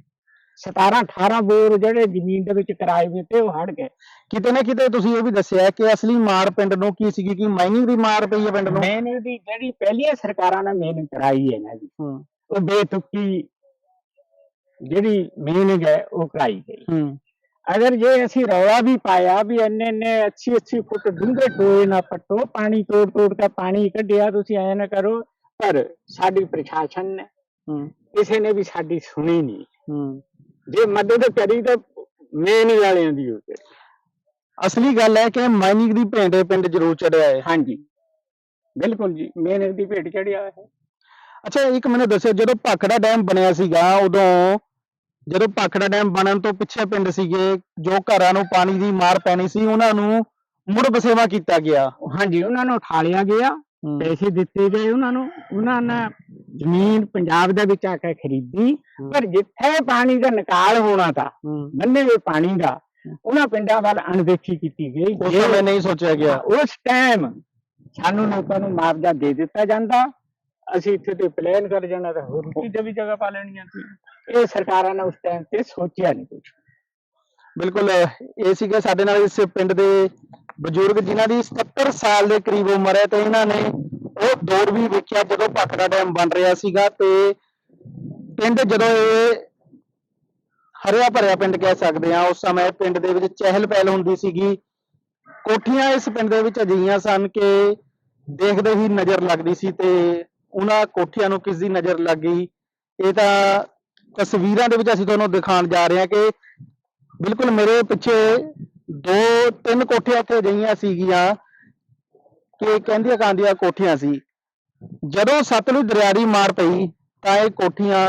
17 18 ਬੋਰ ਜਿਹੜੇ ਜ਼ਮੀਨ ਦੇ ਵਿੱਚ ਕਿਰਾਏ ਵਿੱਚ ਤੇ ਉਹ ਹੜ ਗਏ। ਕਿਤੇ ਨਾ ਕਿਤੇ ਤੁਸੀਂ ਇਹ ਵੀ ਦੱਸਿਆ ਕਿ ਅਸਲੀ ਮਾਰ ਪਿੰਡ ਨੂੰ ਕੀ ਸੀਗੀ ਕਿ ਮਾਈਨਿੰਗ ਦੀ ਮਾਰ ਪਈ ਹੈ ਪਿੰਡ ਨੂੰ? ਮੇਨ ਦੀ ਜਿਹੜੀ ਪਹਿਲੀਆਂ ਸਰਕਾਰਾਂ ਨੇ ਮੇਨ ਕਰਾਈ ਹੈ ਨਾ ਜੀ ਉਹ ਬੇਤੁਕੀ ਜਿਹੜੀ ਮੀਨਿੰਗ ਹੈ ਉਹ ਕਰਾਈ ਗਈ ਹੂੰ ਅਗਰ ਜੇ ਅਸੀਂ ਰੌਲਾ ਵੀ ਪਾਇਆ ਵੀ ਇੰਨੇ ਇੰਨੇ 80 80 ਫੁੱਟ ਡੂੰਘੇ ਟੋਏ ਨਾ ਪੱਟੋ ਪਾਣੀ ਤੋੜ ਤੋੜ ਕੇ ਪਾਣੀ ਕੱਢਿਆ ਤੁਸੀਂ ਐ ਨਾ ਕਰੋ ਪਰ ਸਾਡੀ ਪ੍ਰਸ਼ਾਸਨ ਨੇ ਹੂੰ ਕਿਸੇ ਨੇ ਵੀ ਸਾਡੀ ਸੁਣੀ ਨਹੀਂ ਹੂੰ ਜੇ ਮਦਦ ਕਰੀ ਤਾਂ ਮੇਨ ਵਾਲਿਆਂ ਦੀ ਹੋ ਕੇ ਅਸਲੀ ਗੱਲ ਹੈ ਕਿ ਮਾਈਨਿੰਗ ਦੀ ਭੇਂਟ ਇਹ ਪਿੰਡ ਜ਼ਰੂਰ ਚੜਿਆ ਹੈ ਹਾਂਜੀ ਬਿਲਕੁਲ ਜੀ ਮੇਨ ਦੀ ਭੇਟ ਚੜਿਆ ਹੈ ਅੱਛਾ ਇੱਕ ਮੈਨੂੰ ਦੱਸਿਓ ਜਦੋਂ ਭਾਖੜਾ ਡੈਮ ਬਣਿਆ ਸੀਗਾ ਉਦੋਂ ਜਦੋਂ ਭਾਖੜਾ ਡੈਮ ਬਣਨ ਤੋਂ ਪਿੱਛੇ ਪਿੰਡ ਸੀਗੇ ਜੋ ਘਰਾਂ ਨੂੰ ਪਾਣੀ ਦੀ ਮਾਰ ਪੈਣੀ ਸੀ ਉਹਨਾਂ ਨੂੰ ਮੁੜ ਬਸੇਵਾ ਕੀਤਾ ਗਿਆ। ਹਾਂਜੀ ਉਹਨਾਂ ਨੂੰ ਉਠਾ ਲਿਆ ਗਿਆ ਪੈਸੇ ਦਿੱਤੇ ਗਏ ਉਹਨਾਂ ਨੂੰ। ਉਹਨਾਂ ਨੇ ਜ਼ਮੀਨ ਪੰਜਾਬ ਦੇ ਵਿੱਚ ਆ ਕੇ ਖਰੀਦੀ ਪਰ ਜਿੱਥੇ ਪਾਣੀ ਦਾ ਨਿਕਾਲ ਹੋਣਾ ਤਾਂ ਬੰਨੇ ਹੋਏ ਪਾਣੀ ਦਾ ਉਹਨਾਂ ਪਿੰਡਾਂ ਵੱਲ ਅਣਦੇਖੀ ਕੀਤੀ ਗਈ। ਉਸ ਸਮੇਂ ਨਹੀਂ ਸੋਚਿਆ ਗਿਆ। ਉਸ ਟਾਈਮ ਸਾਨੂੰ ਲੋਕਾਂ ਨੂੰ ਮੁਆਵਜ਼ਾ ਦੇ ਦਿੱਤਾ ਜਾਂਦਾ। ਅਸੀਂ ਇੱਥੇ ਤੇ ਪਲਾਨ ਕਰ ਜਾਣਾ ਤਾਂ ਹੋਰ ਕਿਤੇ ਵੀ ਜਗ੍ਹਾ ਪਾ ਲੈਣੀਆਂ। ਇਹ ਸਰਕਾਰਾਂ ਨੇ ਉਸ ਟਾਈਮ ਤੇ ਸੋਚਿਆ ਨਹੀਂ ਕੁਝ ਬਿਲਕੁਲ, ਇਹ ਸੀਗੇ ਸਾਡੇ ਨਾਲ ਇਸ ਪਿੰਡ ਦੇ ਬਜ਼ੁਰਗ ਜਿਨ੍ਹਾਂ ਦੀ 77 ਸਾਲ ਦੇ ਕਰੀਬ ਉਮਰ ਹੈ ਤੇ ਇਹਨਾਂ ਨੇ ਉਹ ਦੌਰ ਵੀ ਵੇਖਿਆ ਜਦੋਂ ਭਾਖੜਾ ਡੈਮ ਬਣ ਰਿਹਾ ਸੀਗਾ ਤੇ ਪਿੰਡ ਜਦੋਂ ਇਹ ਹਰਿਆ ਭਰਿਆ ਪਿੰਡ ਕਹਿ ਸਕਦੇ ਆ ਉਸ ਸਮੇਂ ਪਿੰਡ ਦੇ ਵਿੱਚ ਚਹਿਲ ਪਹਿਲ ਹੁੰਦੀ ਸੀਗੀ। ਕੋਠੀਆਂ ਇਸ ਪਿੰਡ ਦੇ ਵਿੱਚ ਅਜਿਹੀਆਂ ਸਨ ਕਿ ਦੇਖਦੇ ਹੀ ਨਜ਼ਰ ਲੱਗਦੀ ਸੀ ਤੇ ਉਹਨਾਂ ਕੋਠੀਆਂ ਨੂੰ ਕਿਸ ਦੀ ਨਜ਼ਰ ਲੱਗ ਗਈ? ਇਹ ਤਾਂ ਤਸਵੀਰਾਂ ਦੇ ਵਿੱਚ ਅਸੀਂ ਤੁਹਾਨੂੰ ਦਿਖਾਉਣ ਜਾ ਰਹੇ ਹਾਂ ਕਿ ਬਿਲਕੁਲ ਮੇਰੇ ਪਿੱਛੇ ਦੋ ਤਿੰਨ ਕੋਠੀਆਂ ਇੱਥੇ ਅਜਿਹੀਆਂ ਸੀਗੀਆਂ ਕਿ ਕਹਿੰਦੀਆਂ ਕਾਂਦੀਆਂ ਕੋਠੀਆਂ ਸੀ। ਜਦੋਂ ਸਤਲੁਜ ਦਰਿਆ ਦੀ ਮਾਰ ਪਈ ਤਾਂ ਇਹ ਕੋਠੀਆਂ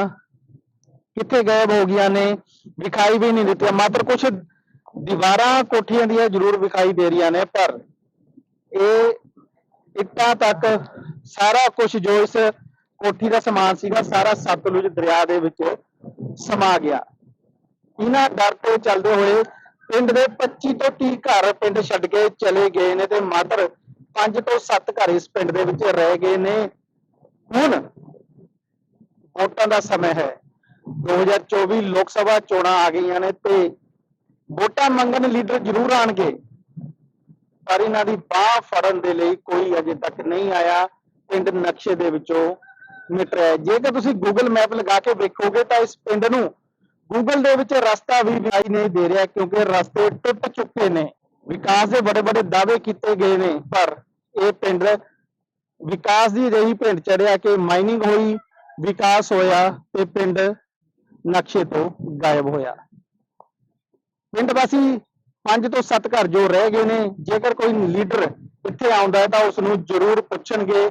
ਕਿੱਥੇ ਗਾਇਬ ਹੋ ਗਈਆਂ ਨੇ, ਵਿਖਾਈ ਵੀ ਨਹੀਂ ਦਿੱਤੀਆਂ। ਮਾਤਰ ਕੁਝ ਦੀਵਾਰਾਂ ਕੋਠੀਆਂ ਦੀਆਂ ਜ਼ਰੂਰ ਵਿਖਾਈ ਦੇ ਰਹੀਆਂ ਨੇ, ਪਰ ਇਹ ਇੱਟਾਂ ਤੱਕ ਸਾਰਾ ਕੁਝ ਜੋ ਇਸ ਕੋਠੀ ਦਾ ਸਮਾਨ ਸੀਗਾ, ਸਾਰਾ ਸਤਲੁਜ ਦਰਿਆ ਦੇ ਵਿੱਚ ਸਮਾ ਗਿਆ। ਇਹਨਾਂ ਡਰ ਤੋਂ ਚੱਲਦੇ ਹੋਏ ਪਿੰਡ ਦੇ 25 ਤੋਂ 30 ਘਰ ਪਿੰਡ ਛੱਡ ਕੇ ਚਲੇ ਗਏ ਨੇ ਤੇ ਮਾਤਰ 5 ਤੋਂ 7 ਘਰ ਇਸ ਪਿੰਡ ਦੇ ਵਿੱਚ ਰਹਿ ਗਏ ਨੇ। ਹੁਣ ਵੋਟਾਂ ਦਾ ਸਮਾਂ ਹੈ। 2024 ਲੋਕ ਸਭਾ ਚੋਣਾਂ ਆ ਗਈਆਂ ਨੇ ਤੇ ਵੋਟਾਂ ਮੰਗਣ ਲੀਡਰ ਜ਼ਰੂਰ ਆਣਗੇ ਪਰ ਇਹਨਾਂ ਦੀ ਬਾਹ ਫੜਨ ਦੇ ਲਈ ਕੋਈ ਅਜੇ ਤੱਕ ਨਹੀਂ ਆਇਆ। ਪਿੰਡ ਨਕਸ਼ੇ ਦੇ ਵਿੱਚੋਂ ਮਿਟ ਰਿਹਾ ਜੇਕਰ ਤੁਸੀਂ ਗੂਗਲ ਮੈਪ ਲਗਾ ਕੇ ਵੇਖੋਗੇ ਤਾਂ ਇਸ ਪਿੰਡ ਨੂੰ ਗੂਗਲ ਦੇ ਵਿੱਚ ਰਸਤਾ ਵੀ ਦਿਖਾਈ ਨਹੀਂ ਦੇ ਰਿਹਾ ਕਿਉਂਕਿ ਰਸਤੇ ਟੁੱਟ ਚੁੱਕੇ ਨੇ। ਵਿਕਾਸ ਦੇ ਬੜੇ ਬੜੇ ਦਾਅਵੇ ਕੀਤੇ ਗਏ ਨੇ, ਪਰ ਇਹ ਪਿੰਡ ਵਿਕਾਸ ਦੀ ਅਜਿਹੀ ਪਿੰਡ ਚੜਿਆ ਕਿ ਮਾਈਨਿੰਗ ਹੋਈ, ਵਿਕਾਸ ਹੋਇਆ ਤੇ ਪਿੰਡ ਨਕਸ਼ੇ ਤੋਂ ਗਾਇਬ ਹੋਇਆ। ਪਿੰਡ ਵਾਸੀ ਪੰਜ ਤੋਂ ਸੱਤ ਘਰ ਜੋ ਰਹਿ ਗਏ ਨੇ। ਜੇਕਰ ਕੋਈ ਲੀਡਰ ਇੱਥੇ ਆਉਂਦਾ ਹੈ ਤਾਂ ਉਸ ਨੂੰ ਜ਼ਰੂਰ ਪੁੱਛਣਗੇ।